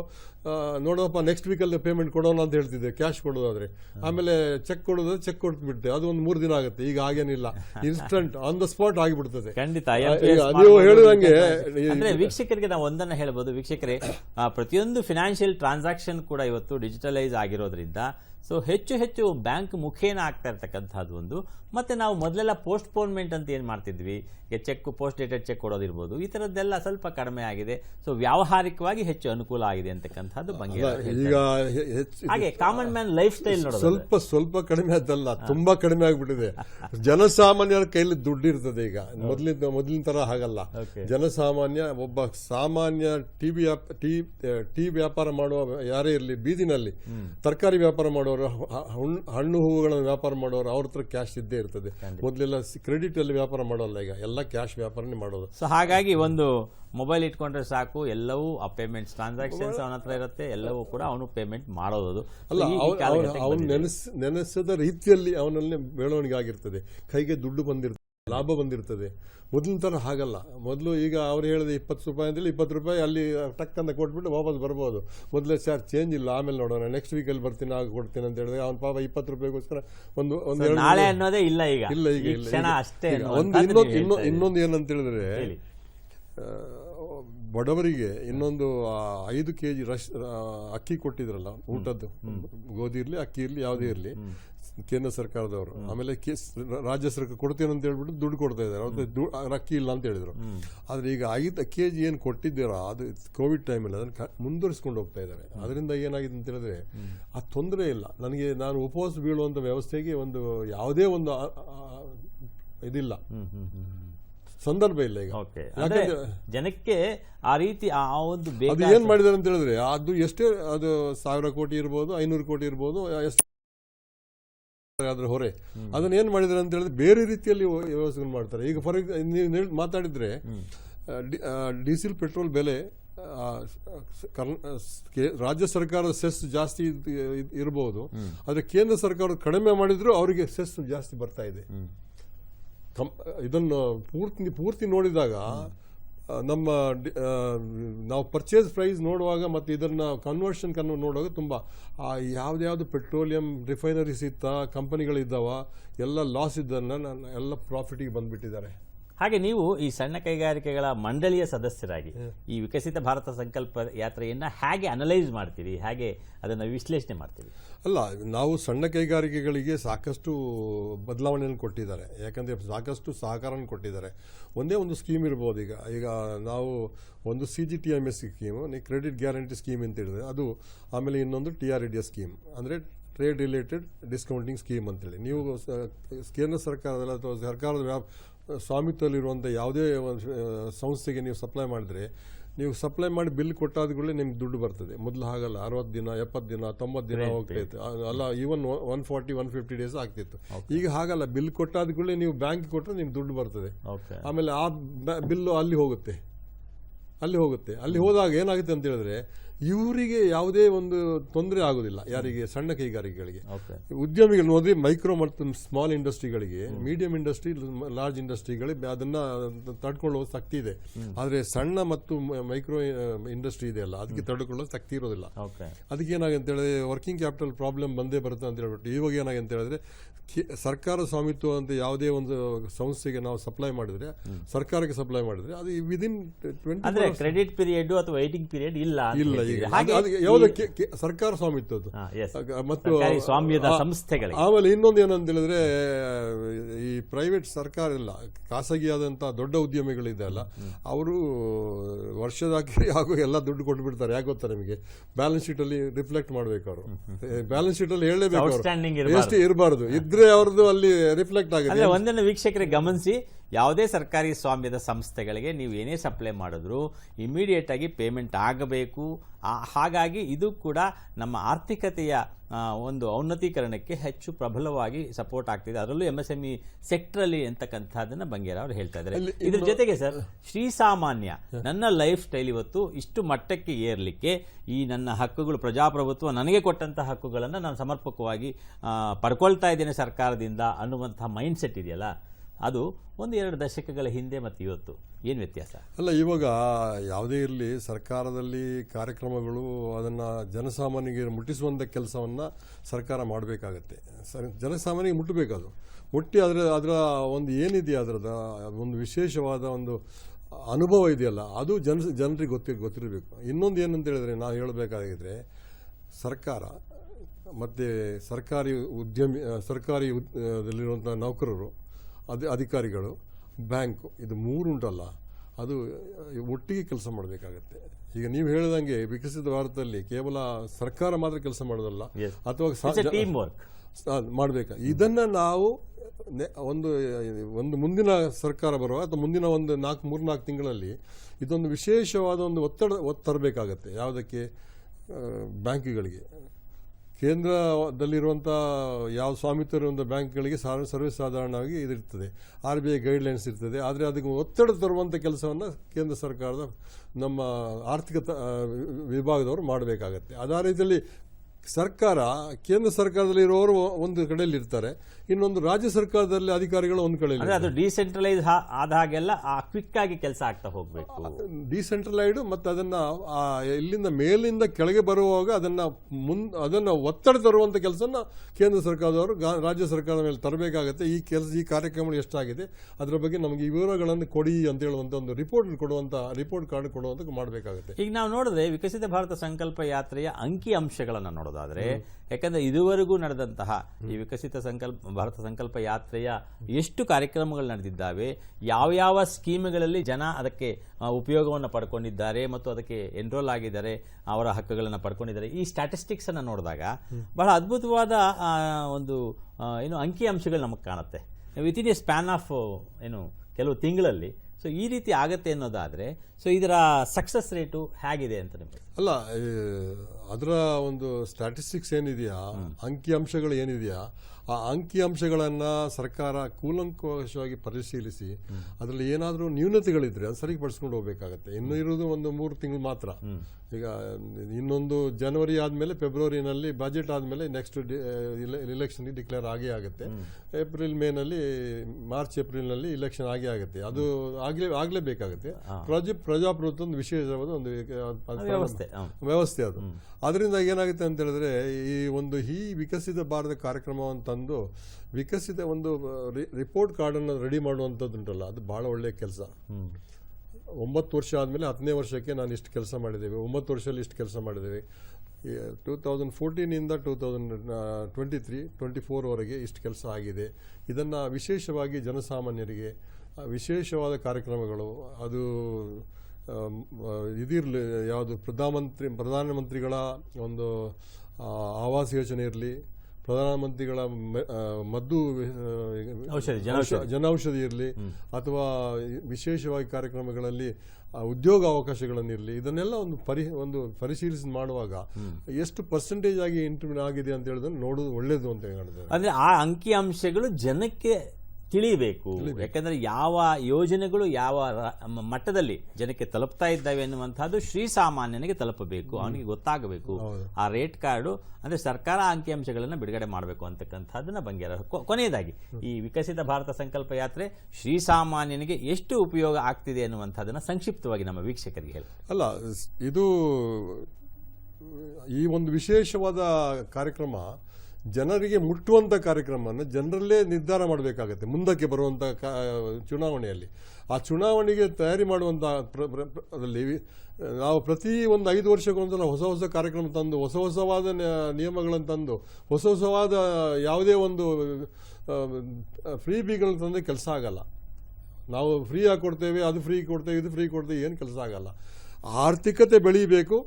ನೋಡೋಪ್ಪ ನೆಕ್ಸ್ಟ್ ವೀಕಲ್ಲಿ ಪೇಮೆಂಟ್ ಕೊಡೋಣ ಅಂತ ಹೇಳ್ತಿದ್ದೆ ಕ್ಯಾಶ್ ಕೊಡೋದಾದ್ರೆ. ಆಮೇಲೆ ಚೆಕ್ ಕೊಡೋದಾದ್ರೆ ಚೆಕ್ ಕೊಟ್ಬಿಟ್ಟೆ. ಅದು ಒಂದು ಮೂರು ದಿನ ಆಗುತ್ತೆ ಈಗ ಹಾಗೇನಿಲ್ಲ. ಇನ್ಸ್ಟಂಟ್ ಆನ್ ದ ಸ್ಪಾಟ್ ಆಗಿಬಿಡ್ತದೆ. ಖಂಡಿತ ನೀವು ಹೇಳಿದಂಗೆ ಅಂದ್ರೆ ವೀಕ್ಷಕರಿಗೆ ನಾವು ಒಂದನ್ನ ಹೇಳ್ಬೋದು. ವೀಕ್ಷಕರೇ ಆ, ಪ್ರತಿಯೊಂದು ಫಿನಾನ್ಷಿಯಲ್ ಟ್ರಾನ್ಸಾಕ್ಷನ್ ಕೂಡ ಇವತ್ತು ಡಿಜಿಟಲೈಸ್ ಆಗಿರೋದ್ರಿಂದ ಸೊ ಹೆಚ್ಚು ಹೆಚ್ಚು ಬ್ಯಾಂಕ್ ಮುಖೇನ ಆಗ್ತಾ ಇರ್ತಕ್ಕಂಥದ್ದು ಒಂದು. ಮತ್ತೆ ನಾವು ಮೊದಲೆಲ್ಲ ಪೋಸ್ಟ್ಪೋನ್ಮೆಂಟ್ ಅಂತ ಏನು ಮಾಡ್ತಿದ್ವಿ? ಈಗ ಚೆಕ್ ಪೋಸ್ಟ್ ಡೇಟೆಡ್ ಚೆಕ್ ಕೊಡೋದಿರ್ಬೋದು. ಈ ಥರದ್ದೆಲ್ಲ ಸ್ವಲ್ಪ ಕಡಿಮೆ ಆಗಿದೆ. ಸೊ ವ್ಯಾವಹಾರಿಕವಾಗಿ ಹೆಚ್ಚು ಅನುಕೂಲ ಆಗಿದೆ ಅಂತಕ್ಕಂಥದ್ದು ಬಂಗೆ ಈಗ ಹಾಗೆ ಕಾಮನ್ ಮ್ಯಾನ್ ಲೈಫ್ ಸ್ಟೈಲ್ ನೋಡೋದು. ಸ್ವಲ್ಪ ಸ್ವಲ್ಪ ಕಡಿಮೆ ಆದಲ್ಲ ತುಂಬಾ ಕಡಿಮೆ ಆಗಿಬಿಟ್ಟಿದೆ. ಜನಸಾಮಾನ್ಯರ ಕೈಲಿ ದುಡ್ಡು ಇರ್ತದೆ ಈಗ. ಮೊದಲಿನ ಮೊದಲಿನ ತರ ಹಾಗಲ್ಲ. ಜನಸಾಮಾನ್ಯ ಒಬ್ಬ ಸಾಮಾನ್ಯ ಟಿ ವಿ ಟಿ ಟೀ ವ್ಯಾಪಾರ ಮಾಡುವ ಯಾರೇ ಇರಲಿ ಬೀದಿನಲ್ಲಿ ತರಕಾರಿ ವ್ಯಾಪಾರ ಮಾಡೋರು ಹಣ್ಣು- ಹಣ್ಣು ಹೂವುಗಳನ್ನು ವ್ಯಾಪಾರ ಮಾಡೋರು ಅವ್ರ ಹತ್ರ ಕ್ಯಾಶ್ ಇದ್ದೇ ಇರ್ತದೆ. ಮೊದಲೆಲ್ಲ ಕ್ರೆಡಿಟ್ ಅಲ್ಲಿ ವ್ಯಾಪಾರ ಮಾಡೋಲ್ಲ ಈಗ. ಎಲ್ಲ ಕ್ಯಾಶ್ ವ್ಯಾಪಾರನೇ ಮಾಡೋದು. ಸೊ ಹಾಗಾಗಿ ಒಂದು ಮೊಬೈಲ್ ಇಟ್ಕೊಂಡ್ರೆ ಸಾಕು ಎಲ್ಲವೂ ಆ ಪೇಮೆಂಟ್ ಟ್ರಾನ್ಸಾಕ್ಷನ್ಸ್ ಅವನ ಹತ್ರ ಇರುತ್ತೆ ಎಲ್ಲವೂ ಕೂಡ ಅವನು ಪೇಮೆಂಟ್ ಮಾಡೋದು. ಅಲ್ಲ ಅವನು ನೆನೆಸ್ ನೆನೆಸದ ರೀತಿಯಲ್ಲಿ ಅವನಲ್ಲಿ ಬೆಳವಣಿಗೆ ಆಗಿರ್ತದೆ. ಕೈಗೆ ದುಡ್ಡು ಬಂದಿರ್ತದೆ ಲಾಭ ಬಂದಿರ್ತದೆ. ಮೊದಲಿನ ಥರ ಹಾಗಲ್ಲ. ಮೊದಲು ಈಗ ಅವ್ರು ಹೇಳಿದ ಇಪ್ಪತ್ತು ರೂಪಾಯಿ ಅಂತೇಳಿ ಇಪ್ಪತ್ತು ರೂಪಾಯಿ ಅಲ್ಲಿ ಟಕ್ ಅಂತ ಕೊಟ್ಬಿಟ್ಟು ವಾಪಸ್ ಬರ್ಬೋದು. ಮೊದಲೇ ಸರ್ ಚೇಂಜ್ ಇಲ್ಲ. ಆಮೇಲೆ ನೋಡೋಣ. ನೆಕ್ಸ್ಟ್ ವೀಕಲ್ಲಿ ಬರ್ತೀನಿ ಆಗ ಕೊಡ್ತೀನಿ ಅಂತ ಹೇಳಿದ್ರೆ ಅವ್ನ ಪಾಪ ಇಪ್ಪತ್ತು ರೂಪಾಯಿಗೋಸ್ಕರ ಒಂದು ಒಂದು ನಾಳೆ ಅನ್ನೋದೇ ಇಲ್ಲ ಈಗ. ಇಲ್ಲ ಈಗ ಇಲ್ಲ ಅಷ್ಟೇ ಒಂದು ಇನ್ನೊಂದು ಇನ್ನೊಂದು ಏನಂತ ಹೇಳಿದ್ರೆ ಬಡವರಿಗೆ ಇನ್ನೊಂದು ಐದು ಕೆ ಜಿ ರಶ್ ಅಕ್ಕಿ ಕೊಟ್ಟಿದ್ರಲ್ಲ ಊಟದ್ದು. ಗೋಧಿ ಇರಲಿ ಅಕ್ಕಿ ಇರಲಿ ಯಾವುದೇ ಇರಲಿ. ಕೇಂದ್ರ ಸರ್ಕಾರದವರು. ಆಮೇಲೆ ರಾಜ್ಯ ಸರ್ಕಾರ ಕೊಡ್ತೇನೆ ಅಂತ ಹೇಳ್ಬಿಟ್ಟು ದುಡ್ಡು ಕೊಡ್ತಾ ಇದ್ದಾರೆ. ಅವ್ರ ಅಕ್ಕಿ ಇಲ್ಲ ಅಂತ ಹೇಳಿದ್ರು. ಆದ್ರೆ ಈಗ ಐದು ಕೆ ಜಿ ಏನು ಕೊಟ್ಟಿದ್ದೀರೋ ಅದು ಕೋವಿಡ್ ಟೈಮಲ್ಲಿ ಅದನ್ನು ಮುಂದುವರಿಸ್ಕೊಂಡು ಹೋಗ್ತಾ ಇದ್ದಾರೆ. ಅದರಿಂದ ಏನಾಗಿದೆ ಅಂತ ಹೇಳಿದ್ರೆ ಆ ತೊಂದರೆ ಇಲ್ಲ. ನನಗೆ ನಾನು ಉಪವಾಸ ಬೀಳುವಂಥ ವ್ಯವಸ್ಥೆಗೆ ಒಂದು ಯಾವುದೇ ಒಂದು ಇದಿಲ್ಲ. ಸಂದರ್ಭ ಇಲ್ಲ ಈಗ. ಅಂದ್ರೆ ಜನಕ್ಕೆ ಆ ರೀತಿ ಆ ಒಂದು ಅದು ಏನ್ ಮಾಡಿದಾರೆ ಅಂತ ಹೇಳಿದ್ರೆ ಅದು ಎಷ್ಟೇ ಅದು ಸಾವಿರ ಕೋಟಿ ಇರ್ಬೋದು ಐನೂರು ಕೋಟಿ ಇರ್ಬೋದು ಆದ್ರೆ ಅದ್ರ ಹೊರೆ ಅದನ್ನ ಏನ್ ಮಾಡಿದಾರೆ ಅಂತ ಹೇಳಿದ್ರೆ ಬೇರೆ ರೀತಿಯಲ್ಲಿ ವ್ಯವಸ್ಥೆ ಮಾಡ್ತಾರೆ. ಈಗ ಫಾರ್ ನೀವು ಮಾತಾಡಿದ್ರೆ ಡೀಸೆಲ್ ಪೆಟ್ರೋಲ್ ಬೆಲೆ ರಾಜ್ಯ ಸರ್ಕಾರದ ಸೆಸ್ ಜಾಸ್ತಿ ಇರಬಹುದು ಆದ್ರೆ ಕೇಂದ್ರ ಸರ್ಕಾರ ಕಡಿಮೆ ಮಾಡಿದ್ರು ಅವರಿಗೆ ಸೆಸ್ ಜಾಸ್ತಿ ಬರ್ತಾ ಇದೆ. ಕಂ- ಇದನ್ನು ಪೂರ್ತಿ ಪೂರ್ತಿ ನೋಡಿದಾಗ ನಮ್ಮ ನಾವು ಪರ್ಚೇಸ್ ಪ್ರೈಸ್ ನೋಡುವಾಗ ಮತ್ತು ಇದನ್ನು ಕನ್ವರ್ಷನ್ ಕನ್ ನೋಡುವಾಗ ತುಂಬ ಯಾವುದ್ಯಾವುದು ಪೆಟ್ರೋಲಿಯಂ ರಿಫೈನರೀಸ್ ಇತ್ತ ಕಂಪನಿಗಳಿದ್ದಾವ ಎಲ್ಲ ಲಾಸ್ ಇದ್ದನ್ನು ನಾನು, ಎಲ್ಲ ಪ್ರಾಫಿಟಿಗೆ ಬಂದ್ಬಿಟ್ಟಿದ್ದಾರೆ. ಹಾಗೆ ನೀವು ಈ ಸಣ್ಣ ಕೈಗಾರಿಕೆಗಳ ಮಂಡಳಿಯ ಸದಸ್ಯರಾಗಿ ಈ ವಿಕಸಿತ ಭಾರತ ಸಂಕಲ್ಪ ಯಾತ್ರೆಯನ್ನು ಹೇಗೆ ಅನಲೈಸ್ ಮಾಡ್ತೀರಿ? ಹೇಗೆ ಅದನ್ನು ವಿಶ್ಲೇಷಣೆ ಮಾಡ್ತೀರಿ? ಅಲ್ಲ ನಾವು ಸಣ್ಣ ಕೈಗಾರಿಕೆಗಳಿಗೆ ಸಾಕಷ್ಟು ಬದಲಾವಣೆಯನ್ನು ಕೊಟ್ಟಿದ್ದಾರೆ. ಯಾಕಂದರೆ ಸಾಕಷ್ಟು ಸಹಕಾರನ ಕೊಟ್ಟಿದ್ದಾರೆ. ಒಂದೇ ಒಂದು ಸ್ಕೀಮ್ ಇರ್ಬೋದು ಈಗ. ಈಗ ನಾವು ಒಂದು C G T M S scheme credit guarantee scheme ಅಂತ ಹೇಳಿದ್ರೆ ಅದು ಆಮೇಲೆ ಇನ್ನೊಂದು T R E D S scheme. ಅಂದರೆ ಟ್ರೇಡ್ ರಿಲೇಟೆಡ್ ಡಿಸ್ಕೌಂಟಿಂಗ್ ಸ್ಕೀಮ್ ಅಂತೇಳಿ. ನೀವು ಕೇಂದ್ರ ಸರ್ಕಾರದಲ್ಲಿ ಅಥವಾ ಸರ್ಕಾರದ ವ್ಯಾಪ್ ಸ್ವಾಮಿತ್ವದಲ್ಲಿರುವಂಥ ಯಾವುದೇ ಒಂದು ಸಂಸ್ಥೆಗೆ ನೀವು ಸಪ್ಲೈ ಮಾಡಿದರೆ ನೀವು ಸಪ್ಲೈ ಮಾಡಿ ಬಿಲ್ ಕೊಟ್ಟಾದ್ಗಳೇ ನಿಮ್ಗೆ ದುಡ್ಡು ಬರ್ತದೆ. ಮೊದಲು ಹಾಗಲ್ಲ ಅರವತ್ತು ದಿನ ಎಪ್ಪತ್ತು ದಿನ ತೊಂಬತ್ತು ದಿನ ಹೋಗ್ತಾ ಇತ್ತು. ಅಲ್ಲ even one forty one fifty days ಆಗ್ತಿತ್ತು. ಈಗ ಹಾಗಲ್ಲ ಬಿಲ್ ಕೊಟ್ಟಾದ್ಗಳೇ ನೀವು ಬ್ಯಾಂಕ್ ಕೊಟ್ಟರೆ ನಿಮ್ಗೆ ದುಡ್ಡು ಬರ್ತದೆ. ಆಮೇಲೆ ಆ ಬಿಲ್ಲು ಅಲ್ಲಿ ಹೋಗುತ್ತೆ. ಅಲ್ಲಿ ಹೋಗುತ್ತೆ. ಅಲ್ಲಿ ಹೋದಾಗ ಏನಾಗುತ್ತೆ ಅಂತ ಹೇಳಿದ್ರೆ ಇವರಿಗೆ ಯಾವುದೇ ಒಂದು ತೊಂದರೆ ಆಗೋದಿಲ್ಲ. ಯಾರಿಗೆ? ಸಣ್ಣ ಕೈಗಾರಿಕೆಗಳಿಗೆ. ಉದ್ಯಮಿಗಳು ನೋಡಿ ಮೈಕ್ರೋ ಮತ್ತು ಸ್ಮಾಲ್ ಇಂಡಸ್ಟ್ರಿಗಳಿಗೆ ಮೀಡಿಯಂ ಇಂಡಸ್ಟ್ರಿ ಲಾರ್ಜ್ ಇಂಡಸ್ಟ್ರಿಗಳಿಗೆ ಅದನ್ನ ತಡ್ಕೊಳ್ಳೋ ಶಕ್ತಿ ಇದೆ. ಆದರೆ ಸಣ್ಣ ಮತ್ತು ಮೈಕ್ರೋ ಇಂಡಸ್ಟ್ರಿ ಇದೆ ಅಲ್ಲ ಅದಕ್ಕೆ ತಡ್ಕೊಳ್ಳೋ ಶಕ್ತಿ ಇರೋದಿಲ್ಲ. ಅದಕ್ಕೆ ಏನಾಗಂತ ಹೇಳಿದ್ರೆ ವರ್ಕಿಂಗ್ ಕ್ಯಾಪಿಟಲ್ ಪ್ರಾಬ್ಲಮ್ ಬಂದೇ ಬರುತ್ತೆ ಅಂತ ಹೇಳ್ಬಿಟ್ಟು ಇವಾಗ ಏನಾಗಂತ ಹೇಳಿದ್ರೆ ಸರ್ಕಾರ ಸ್ವಾಮಿತ್ವ ಅಂತ ಯಾವುದೇ ಒಂದು ಸಂಸ್ಥೆಗೆ ನಾವು ಸಪ್ಲೈ ಮಾಡಿದ್ರೆ ಸರ್ಕಾರಕ್ಕೆ ಸಪ್ಲೈ ಮಾಡಿದ್ರೆ ಅದು ವಿದಿನ್ ಟ್ವೆಂಟಿ ಕ್ರೆಡಿಟ್ ಪೀರಿಯಡ್ ಅಥವಾ ವೈಟಿಂಗ್ ಪೀರಿಯಡ್ ಇಲ್ಲ ಇಲ್ಲ ಹೇಳ್ತೀರಿ. ಈಗ ಹಾಗೆ ಅದು ಯಾವುದೋ ಕೆ- ಕೆ- ಸರ್ಕಾರ ಸ್ವಾಮಿತ್ವದ್ದು ಮತ್ತು ಸ್ವಾಮ್ಯದ ಸಂಸ್ಥೆಗಳು ಆಮೇಲೆ ಇನ್ನೊಂದು ಏನಂತ ಹೇಳಿದ್ರೆ ಈ ಪ್ರೈವೇಟ್ ಸರ್ಕಾರ ಇಲ್ಲ ಖಾಸಗಿಯಾದಂತಹ ದೊಡ್ಡ ಉದ್ಯಮಿಗಳಿದೆ ಅಲ್ಲ ಅವರು ವರ್ಷದಾಗಿ ಹಾಗೂ ಎಲ್ಲ ದುಡ್ಡು ಕೊಟ್ಟು ಬಿಡ್ತಾರೆ ಯಾಕೆ ಗೊತ್ತಾ ನಿಮಗೆ? ಬ್ಯಾಲೆನ್ಸ್ ಶೀಟ್ ಅಲ್ಲಿ ರಿಫ್ಲೆಕ್ಟ್ ಮಾಡ್ಬೇಕು ಅವರು. ಬ್ಯಾಲೆನ್ಸ್ ಶೀಟ್ ಅಲ್ಲಿ ಹೇಳಲೇಬೇಕು. ಎಷ್ಟು ಇರಬಾರ್ದು. ಇದ್ರೆ ಅವ್ರದ್ದು ಅಲ್ಲಿ ರಿಫ್ಲೆಕ್ಟ್ ಆಗಿದೆ ಒಂದನ್ನು ವೀಕ್ಷಕರಿಗೆ ಗಮನಿಸಿ ಯಾವುದೇ ಸರ್ಕಾರಿ ಸ್ವಾಮ್ಯದ ಸಂಸ್ಥೆಗಳಿಗೆ ನೀವು ಏನೇ ಸಪ್ಲೈ ಮಾಡಿದ್ರೂ ಇಮಿಡಿಯೇಟಾಗಿ ಪೇಮೆಂಟ್ ಆಗಬೇಕು. ಹಾಗಾಗಿ ಇದು ಕೂಡ ನಮ್ಮ ಆರ್ಥಿಕತೆಯ ಒಂದು ಔನ್ನತೀಕರಣಕ್ಕೆ ಹೆಚ್ಚು ಪ್ರಬಲವಾಗಿ ಸಪೋರ್ಟ್ ಆಗ್ತಿದೆ. ಅದರಲ್ಲೂ ಎಂ ಎಸ್ ಎಂ ಇ ಸೆಕ್ಟ್ರಲ್ಲಿ ಅಂತಕ್ಕಂಥದ್ದನ್ನು ಬಂಗೇರ ಅವರು ಹೇಳ್ತಾ ಇದ್ದಾರೆ. ಇದ್ರ ಜೊತೆಗೆ ಸರ್ ಶ್ರೀಸಾಮಾನ್ಯ ನನ್ನ ಲೈಫ್ ಸ್ಟೈಲ್ ಇವತ್ತು ಇಷ್ಟು ಮಟ್ಟಕ್ಕೆ ಏರಲಿಕ್ಕೆ ಈ ನನ್ನ ಹಕ್ಕುಗಳು ಪ್ರಜಾಪ್ರಭುತ್ವ ನನಗೆ ಕೊಟ್ಟಂತಹ ಹಕ್ಕುಗಳನ್ನು ನಾನು ಸಮರ್ಪಕವಾಗಿ ಪಡ್ಕೊಳ್ತಾ ಇದ್ದೇನೆ ಸರ್ಕಾರದಿಂದ ಅನ್ನುವಂಥ ಮೈಂಡ್ ಸೆಟ್ ಇದೆಯಲ್ಲ ಅದು ಒಂದು ಎರಡು ದಶಕಗಳ ಹಿಂದೆ ಮತ್ತು ಇವತ್ತು. ಏನು ವ್ಯತ್ಯಾಸ? ಅಲ್ಲ, ಇವಾಗ ಯಾವುದೇ ಇರಲಿ ಸರ್ಕಾರದಲ್ಲಿ ಕಾರ್ಯಕ್ರಮಗಳು ಅದನ್ನು ಜನಸಾಮಾನ್ಯರಿಗೆ ಮುಟ್ಟಿಸುವಂಥ ಕೆಲಸವನ್ನು ಸರ್ಕಾರ ಮಾಡಬೇಕಾಗತ್ತೆ. ಸರ್, ಜನಸಾಮಾನ್ಯರಿಗೆ ಮುಟ್ಟಬೇಕದು ಮುಟ್ಟಿ ಅದರ ಅದರ ಒಂದು ಏನಿದೆಯಾ ಅದರದ, ಒಂದು ವಿಶೇಷವಾದ ಒಂದು ಅನುಭವ ಇದೆಯಲ್ಲ, ಅದು ಜನ, ಜನರಿಗೆ ಗೊತ್ತಿ, ಗೊತ್ತಿರಬೇಕು. ಇನ್ನೊಂದು ಏನಂತ ಹೇಳಿದ್ರೆ ನಾವು ಹೇಳಬೇಕಾಗಿದ್ರೆ, ಸರ್ಕಾರ, ಮತ್ತು ಸರ್ಕಾರಿ ಉದ್ಯಮಿ, ಸರ್ಕಾರಿ ದಲ್ಲಿರುವಂಥ ನೌಕರರು ಅದ್ ಅಧಿಕಾರಿಗಳು ಬ್ಯಾಂಕು ಇದು ಮೂರು ಉಂಟಲ್ಲ ಅದು ಒಟ್ಟಿಗೆ ಕೆಲಸ ಮಾಡಬೇಕಾಗತ್ತೆ. ಈಗ ನೀವು ಹೇಳಿದಂಗೆ ವಿಕಸಿತ ಭಾರತದಲ್ಲಿ ಕೇವಲ ಸರ್ಕಾರ ಮಾತ್ರ ಕೆಲಸ ಮಾಡೋದಲ್ಲ. ಅಥವಾ ಮಾಡಬೇಕ? ಇದನ್ನು ನಾವು ಒಂದು ಒಂದು ಮುಂದಿನ ಸರ್ಕಾರ ಬರುವ ಅಥವಾ ಮುಂದಿನ ಒಂದು ನಾಲ್ಕು ಮೂರು ನಾಲ್ಕು ತಿಂಗಳಲ್ಲಿ ಇದೊಂದು ವಿಶೇಷವಾದ ಒಂದು ಒತ್ತಡ ಒತ್ತರಬೇಕಾಗತ್ತೆ. ಯಾವುದಕ್ಕೆ? ಬ್ಯಾಂಕ್ಗಳಿಗೆ. ಕೇಂದ್ರದಲ್ಲಿರುವಂಥ ಯಾವ ಸ್ವಾಮಿತ್ವ ಇರುವಂಥ ಬ್ಯಾಂಕ್ಗಳಿಗೆ ಸಾರ ಸರ್ವೇ ಸಾಧಾರಣವಾಗಿ ಇದಿರ್ತದೆ. ಆರ್ ಬಿ ಐ ಗೈಡ್ಲೈನ್ಸ್ ಇರ್ತದೆ. ಆದರೆ ಅದಕ್ಕೆ ಒತ್ತಡ ತರುವಂಥ ಕೆಲಸವನ್ನು ಕೇಂದ್ರ ಸರ್ಕಾರದ ನಮ್ಮ ಆರ್ಥಿಕ ವಿಭಾಗದವರು ಮಾಡಬೇಕಾಗತ್ತೆ. ಅದೇ ರೀತಿಯಲ್ಲಿ ಸರ್ಕಾರ, ಕೇಂದ್ರ ಸರ್ಕಾರದಲ್ಲಿ ಇರುವವರು ಒಂದು ಕಡೆಯಲ್ಲಿ ಇರ್ತಾರೆ ಇನ್ನೊಂದು ರಾಜ್ಯ ಸರ್ಕಾರದಲ್ಲಿ ಅಧಿಕಾರಿಗಳು ಒಂದು ಕಡೆ ಅಂದ್ರೆ ಅದು ಡಿಸೆಂಟ್ರಲೈಸ್ ಆದ ಹಾಗೆಲ್ಲ ಆ ಕ್ವಿಕ್ ಆಗಿ ಕೆಲಸ ಆಗ್ತಾ ಹೋಗ್ಬೇಕು. ಡಿಸೆಂಟ್ರಲೈಡ್ ಮತ್ತು ಅದನ್ನ ಇಲ್ಲಿಂದ ಮೇಲಿಂದ ಕೆಳಗೆ ಬರುವಾಗ ಅದನ್ನ ಮುನ್ ಅದನ್ನ ಒತ್ತಡ ತರುವಂತ ಕೆಲಸನ ಕೇಂದ್ರ ಸರ್ಕಾರದವರು ರಾಜ್ಯ ಸರ್ಕಾರದ ಮೇಲೆ ತರಬೇಕಾಗುತ್ತೆ. ಈ ಕೆಲಸ ಈ ಕಾರ್ಯಕ್ರಮಗಳು ಎಷ್ಟಾಗಿದೆ ಅದರ ಬಗ್ಗೆ ನಮಗೆ ವಿವರಗಳನ್ನು ಕೊಡಿ ಅಂತ ಹೇಳುವಂತ ಒಂದು ರಿಪೋರ್ಟ್ ಕೊಡುವಂತ ರಿಪೋರ್ಟ್ ಕಾರ್ಡ್ ಕೊಡುವಂತ ಮಾಡಬೇಕಾಗುತ್ತೆ. ಈಗ ನಾವು ನೋಡಿದ್ರೆ ವಿಕಸಿತ ಭಾರತ ಸಂಕಲ್ಪ ಯಾತ್ರೆಯ ಅಂಕಿ ಅಂಶಗಳನ್ನು ನೋಡೋದಾದ್ರೆ ಯಾಕಂದ್ರೆ ಇದುವರೆಗೂ ನಡೆದಂತಹ ಈ ವಿಕಸಿತ ಸಂಕಲ್ಪ ಭಾರತ ಸಂಕಲ್ಪ ಯಾತ್ರೆಯ ಎಷ್ಟು ಕಾರ್ಯಕ್ರಮಗಳು ನಡೆದಿದ್ದಾವೆ ಯಾವ ಯಾವ ಸ್ಕೀಮ್ಗಳಲ್ಲಿ ಜನ ಅದಕ್ಕೆ ಉಪಯೋಗವನ್ನು ಪಡ್ಕೊಂಡಿದ್ದಾರೆ ಮತ್ತು ಅದಕ್ಕೆ ಎನ್ರೋಲ್ ಆಗಿದ್ದಾರೆ ಅವರ ಹಕ್ಕುಗಳನ್ನು ಪಡ್ಕೊಂಡಿದ್ದಾರೆ ಈ ಸ್ಟ್ಯಾಟಿಸ್ಟಿಕ್ಸನ್ನು ನೋಡಿದಾಗ ಬಹಳ ಅದ್ಭುತವಾದ ಒಂದು ಏನು ಅಂಕಿ ಅಂಶಗಳು ನಮಗೆ ಕಾಣುತ್ತೆ. Within a span of ಏನು ಕೆಲವು ತಿಂಗಳಲ್ಲಿ ಸೊ ಈ ರೀತಿ ಆಗತ್ತೆ ಅನ್ನೋದಾದರೆ ಸೊ ಇದರ ಸಕ್ಸಸ್ ರೇಟು ಹೇಗಿದೆ ಅಂತ ನಿಮಗೆ? ಅಲ್ಲ ಅದರ ಒಂದು ಸ್ಟ್ಯಾಟಿಸ್ಟಿಕ್ಸ್ ಏನಿದೆಯಾ ಅಂಕಿ ಅಂಶಗಳು ಏನಿದೆಯಾ ಆ ಅಂಕಿ ಅಂಶಗಳನ್ನ ಸರ್ಕಾರ ಕೂಲಂಕುಷವಾಗಿ ಪರಿಶೀಲಿಸಿ ಅದರಲ್ಲಿ ಏನಾದರೂ ನ್ಯೂನತೆಗಳಿದ್ರೆ ಅದು ಸರಿಪಡಿಸ್ಕೊಂಡು ಹೋಗಬೇಕಾಗತ್ತೆ. ಇನ್ನು ಇರೋದು ಒಂದು ಮೂರು ತಿಂಗಳು ಮಾತ್ರ. ಈಗ ಇನ್ನೊಂದು ಜನವರಿ ಆದಮೇಲೆ ಫೆಬ್ರವರಿನಲ್ಲಿ ಬಜೆಟ್ ಆದಮೇಲೆ ನೆಕ್ಸ್ಟ್ ಇಲೆಕ್ಷನ್ಗೆ ಡಿಕ್ಲೇರ್ ಆಗೇ ಆಗುತ್ತೆ. ಏಪ್ರಿಲ್ ಮೇನಲ್ಲಿ ಮಾರ್ಚ್ ಏಪ್ರಿಲ್ನಲ್ಲಿ ಇಲೆಕ್ಷನ್ ಆಗೇ ಆಗುತ್ತೆ. ಅದು ಆಗಲೇ ಆಗಲೇಬೇಕಾಗುತ್ತೆ ಪ್ರಜೆ ಪ್ರಜಾಪ್ರಭುತ್ವ ಒಂದು ವಿಶೇಷವಾದ ಒಂದು ವ್ಯವಸ್ಥೆ ವ್ಯವಸ್ಥೆ ಅದು. ಅದರಿಂದ ಏನಾಗುತ್ತೆ ಅಂತ ಹೇಳಿದ್ರೆ ಈ ಒಂದು ಈ ವಿಕಸಿತ ಭಾರತ ಕಾರ್ಯಕ್ರಮವನ್ನು ತಂದು ವಿಕಸಿತ ಒಂದು ರಿ- ರಿಪೋರ್ಟ್ ಕಾರ್ಡನ್ನು ರೆಡಿ ಮಾಡುವಂಥದ್ದುಂಟಲ್ಲ ಅದು ಭಾಳ ಒಳ್ಳೆಯ ಕೆಲಸ. ಒಂಬತ್ತು ವರ್ಷ ಆದಮೇಲೆ ಹತ್ತನೇ ವರ್ಷಕ್ಕೆ ನಾನು ಇಷ್ಟು ಕೆಲಸ ಮಾಡಿದ್ದೇವೆ. ಒಂಬತ್ತು ವರ್ಷದಲ್ಲಿ ಇಷ್ಟು ಕೆಲಸ ಮಾಡಿದ್ದೇವೆ. Two thousand ಫೋರ್ಟೀನಿಂದ two thousand twenty three twenty ಫೋರ್ವರೆಗೆ ಇಷ್ಟು ಕೆಲಸ ಆಗಿದೆ. ಇದನ್ನು ವಿಶೇಷವಾಗಿ ಜನಸಾಮಾನ್ಯರಿಗೆ ವಿಶೇಷವಾದ ಕಾರ್ಯಕ್ರಮಗಳು ಅದು ಇದಿರಲಿ ಯಾವುದು ಪ್ರಧಾನಮಂತ್ರಿ ಪ್ರಧಾನಮಂತ್ರಿಗಳ ಒಂದು ಆವಾಸ್ ಯೋಜನೆ ಇರಲಿ ಪ್ರಧಾನಮಂತ್ರಿಗಳ ಮದ್ದು ಜನೌಷಧಿ. ಇರಲಿ ಅಥವಾ ವಿಶೇಷವಾಗಿ ಕಾರ್ಯಕ್ರಮಗಳಲ್ಲಿ ಉದ್ಯೋಗ ಉದ್ಯೋಗ ಅವಕಾಶಗಳನ್ನಿರಲಿ ಇದನ್ನೆಲ್ಲ ಒಂದು ಪರಿ ಒಂದು ಪರಿಶೀಲಿಸಿ ಮಾಡುವಾಗ ಎಷ್ಟು ಪರ್ಸೆಂಟೇಜ್ ಆಗಿ ಇಂಟರ್ವ್ಯೂ ಆಗಿದೆ ಅಂತ ಹೇಳಿದ್ರೆ ನೋಡೋದು ಒಳ್ಳೇದು ಅಂತ ಹೇಳಿದ್ರೆ ಅಂದ್ರೆ ಆ ಅಂಕಿ ಅಂಶಗಳು ಜನಕ್ಕೆ ತಿಳಿಬೇಕು. ಯಾಕಂದ್ರೆ ಯಾವ ಯೋಜನೆಗಳು ಯಾವ ಮಟ್ಟದಲ್ಲಿ ಜನಕ್ಕೆ ತಲುಪ್ತಾ ಇದ್ದಾವೆ ಎನ್ನುವಂಥದ್ದು ಶ್ರೀ ಸಾಮಾನ್ಯನಿಗೆ ತಲುಪಬೇಕು. ಅವನಿಗೆ ಗೊತ್ತಾಗಬೇಕು. ಆ ರೇಟ್ ಕಾರ್ಡು ಅಂದ್ರೆ ಸರ್ಕಾರ ಅಂಕಿ ಅಂಶಗಳನ್ನು ಬಿಡುಗಡೆ ಮಾಡಬೇಕು ಅಂತಕ್ಕಂಥದ್ದನ್ನ ಬಂಗೇರ. ಕೊನೆಯದಾಗಿ ಈ ವಿಕಸಿತ ಭಾರತ ಸಂಕಲ್ಪ ಯಾತ್ರೆ ಶ್ರೀ ಸಾಮಾನ್ಯನಿಗೆ ಎಷ್ಟು ಉಪಯೋಗ ಆಗ್ತಿದೆ ಅನ್ನುವಂಥದ್ದನ್ನ ಸಂಕ್ಷಿಪ್ತವಾಗಿ ನಮ್ಮ ವೀಕ್ಷಕರಿಗೆ ಹೇಳಿ. ಅಲ್ಲ ಇದು ಈ ಒಂದು ವಿಶೇಷವಾದ ಕಾರ್ಯಕ್ರಮ ಜನರಿಗೆ ಮುಟ್ಟುವಂಥ ಕಾರ್ಯಕ್ರಮವನ್ನು ಜನರಲ್ಲೇ ನಿರ್ಧಾರ ಮಾಡಬೇಕಾಗತ್ತೆ. ಮುಂದಕ್ಕೆ ಬರುವಂಥ ಚುನಾವಣೆಯಲ್ಲಿ. ಆ ಚುನಾವಣೆಗೆ ತಯಾರಿ ಮಾಡುವಂಥ ಅದರಲ್ಲಿ ನಾವು ಪ್ರತಿ ಒಂದು ಐದು ವರ್ಷಕ್ಕೊಂದ್ಸಲ ಹೊಸ ಹೊಸ ಕಾರ್ಯಕ್ರಮ ತಂದು, ಹೊಸ ಹೊಸವಾದ ನಿಯಮಗಳನ್ನು ತಂದು, ಹೊಸ ಹೊಸವಾದ ಯಾವುದೇ ಒಂದು ಫ್ರೀ ಬಿಗಳನ್ನು ತಂದರೆ ಕೆಲಸ ಆಗಲ್ಲ. ನಾವು ಫ್ರೀ ಕೊಡ್ತೇವೆ, ಅದು ಫ್ರೀ ಕೊಡ್ತೇವೆ, ಇದು ಫ್ರೀ ಕೊಡ್ತೇವೆ, ಏನು ಕೆಲಸ ಆಗಲ್ಲ. ಆರ್ಥಿಕತೆ ಬೆಳೀಬೇಕು.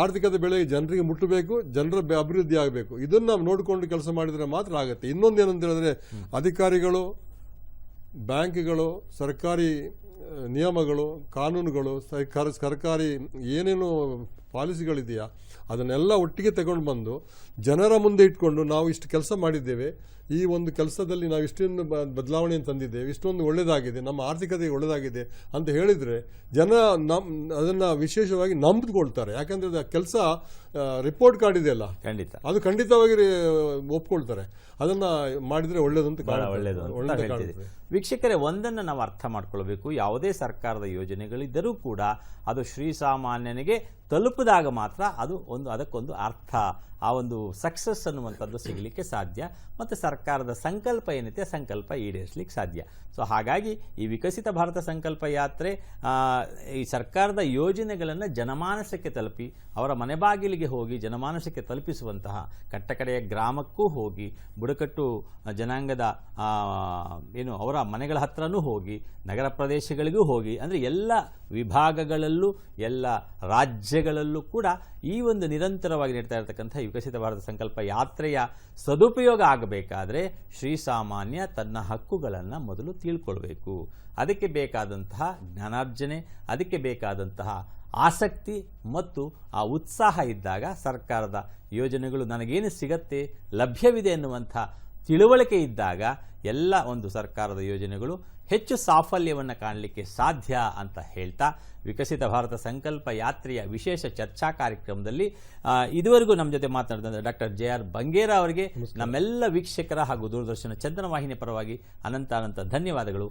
ಆರ್ಥಿಕತೆ ಬೆಳೆ ಜನರಿಗೆ ಮುಟ್ಟಬೇಕು, ಜನರ ಅಭಿವೃದ್ಧಿ ಆಗಬೇಕು. ಇದನ್ನು ನಾವು ನೋಡಿಕೊಂಡು ಕೆಲಸ ಮಾಡಿದರೆ ಮಾತ್ರ ಆಗುತ್ತೆ. ಇನ್ನೊಂದು ಏನಂತ ಹೇಳಿದ್ರೆ, ಅಧಿಕಾರಿಗಳು, ಬ್ಯಾಂಕ್ಗಳು, ಸರ್ಕಾರಿ ನಿಯಮಗಳು, ಕಾನೂನುಗಳು ಸರ್ಕಾರ ಸರ್ಕಾರಿ ಏನೇನು ಪಾಲಿಸಿಗಳಿದೆಯಾ, ಅದನ್ನೆಲ್ಲ ಒಟ್ಟಿಗೆ ತಗೊಂಡು ಬಂದು ಜನರ ಮುಂದೆ ಇಟ್ಕೊಂಡು ನಾವು ಇಷ್ಟು ಕೆಲಸ ಮಾಡಿದ್ದೇವೆ. ಈ ಒಂದು ಕೆಲಸದಲ್ಲಿ ನಾವು ಇಷ್ಟೊಂದು ಬ- ಬದಲಾವಣೆಯನ್ನು ತಂದಿದ್ದೇವೆ. ಇಷ್ಟೊಂದು ಒಳ್ಳೆಯದಾಗಿದೆ ನಮ್ಮ ಆರ್ಥಿಕತೆಗೆ ಒಳ್ಳೆಯದಾಗಿದೆ ಅಂತ ಹೇಳಿದರೆ ಜನ ನಮ್ಮ ಅದನ್ನು ವಿಶೇಷವಾಗಿ ನಂಬಿಕೊಳ್ತಾರೆ ಯಾಕಂದರೆ ಕೆಲಸ ರಿಪೋರ್ಟ್ ಕಾರ್ಡ್ ಇದೆಯಲ್ಲ ಖಂಡಿತ. ಅದು ಖಂಡಿತವಾಗಿ ಒಪ್ಕೊಳ್ತಾರೆ. ಅದನ್ನು ಮಾಡಿದರೆ ಒಳ್ಳೆಯದಂತ ಒಳ್ಳೆಯದು ಕಾಣುತ್ತೆ. ವೀಕ್ಷಕರೇ ಒಂದನ್ನು ನಾವು ಅರ್ಥ ಮಾಡ್ಕೊಳ್ಬೇಕು. ಯಾವುದೇ ಸರ್ಕಾರದ ಯೋಜನೆಗಳಿದ್ದರೂ ಕೂಡ ಅದು ಶ್ರೀಸಾಮಾನ್ಯನಿಗೆ ತಲುಪಿದಾಗ ಮಾತ್ರ ಅದು ಒಂದು ಅದಕ್ಕೊಂದು ಅರ್ಥ ಆ ಒಂದು ಸಕ್ಸಸ್ ಅನ್ನುವಂಥದ್ದು ಸಿಗಲಿಕ್ಕೆ ಸಾಧ್ಯ. ಮತ್ತು ಸರ್ಕಾರದ ಸಂಕಲ್ಪ ಏನಿದೆ ಸಂಕಲ್ಪ ಈಡೇರಿಸಲಿಕ್ಕೆ ಸಾಧ್ಯ. ಸೊ ಹಾಗಾಗಿ ಈ ವಿಕಸಿತ ಭಾರತ ಸಂಕಲ್ಪ ಯಾತ್ರೆ ಈ ಸರ್ಕಾರದ ಯೋಜನೆಗಳನ್ನು ಜನಮಾನಸಕ್ಕೆ ತಲುಪಿ, ಅವರ ಮನೆ ಬಾಗಿಲಿಗೆ ಹೋಗಿ ಜನಮಾನಸಕ್ಕೆ ತಲುಪಿಸುವಂತಹ ಕಟ್ಟಕಡೆಯ ಗ್ರಾಮಕ್ಕೂ ಹೋಗಿ, ಬುಡಕಟ್ಟು ಜನಾಂಗದ ಏನು ಅವರ ಮನೆಗಳ ಹತ್ರನೂ ಹೋಗಿ, ನಗರ ಪ್ರದೇಶಗಳಿಗೂ ಹೋಗಿ, ಅಂದರೆ ಎಲ್ಲ ವಿಭಾಗಗಳಲ್ಲೂ, ಎಲ್ಲ ರಾಜ್ಯಗಳಲ್ಲೂ ಕೂಡ ಈ ಒಂದು ನಿರಂತರವಾಗಿ ನಡೀತಾ ಇರತಕ್ಕಂಥ ವಿಕಸಿತ ಭಾರತ ಸಂಕಲ್ಪ ಯಾತ್ರೆಯ ಸದುಪಯೋಗ ಆಗಬೇಕಾದ್ರೆ ಶ್ರೀಸಾಮಾನ್ಯ ತನ್ನ ಹಕ್ಕುಗಳನ್ನು ಮೊದಲು ತಿಳ್ಕೊಳ್ಬೇಕು. ಅದಕ್ಕೆ ಬೇಕಾದಂತಹ ಜ್ಞಾನಾರ್ಜನೆ, ಅದಕ್ಕೆ ಬೇಕಾದಂತಹ ಆಸಕ್ತಿ ಮತ್ತು ಆ ಉತ್ಸಾಹ ಇದ್ದಾಗ ಸರ್ಕಾರದ ಯೋಜನೆಗಳು ನನಗೇನು ಸಿಗತ್ತೆ, ಲಭ್ಯವಿದೆ ಎನ್ನುವಂಥ ತಿಳುವಳಿಕೆ ಇದ್ದಾಗ ಎಲ್ಲ ಒಂದು ಸರ್ಕಾರದ ಯೋಜನೆಗಳು ಹೆಚ್ಚು ಸಾಫಲ್ಯವನ್ನು ಕಾಣಲಿಕ್ಕೆ ಸಾಧ್ಯ ಅಂತ ಹೇಳ್ತಾ ವಿಕಸಿತ ಭಾರತ ಸಂಕಲ್ಪ ಯಾತ್ರೆಯ ವಿಶೇಷ ಚರ್ಚಾ ಕಾರ್ಯಕ್ರಮದಲ್ಲಿ ಇದುವರೆಗೂ ನಮ್ಮ ಜೊತೆ ಮಾತನಾಡಿದ ಡಾಕ್ಟರ್ ಜೆ ಆರ್ ಬಂಗೇರ ಅವರಿಗೆ ನಮ್ಮೆಲ್ಲ ವೀಕ್ಷಕರ ಹಾಗೂ ದೂರದರ್ಶನ ಚಂದ್ರವಾಹಿನಿ ಪರವಾಗಿ ಅನಂತ ಅನಂತ ಧನ್ಯವಾದಗಳು.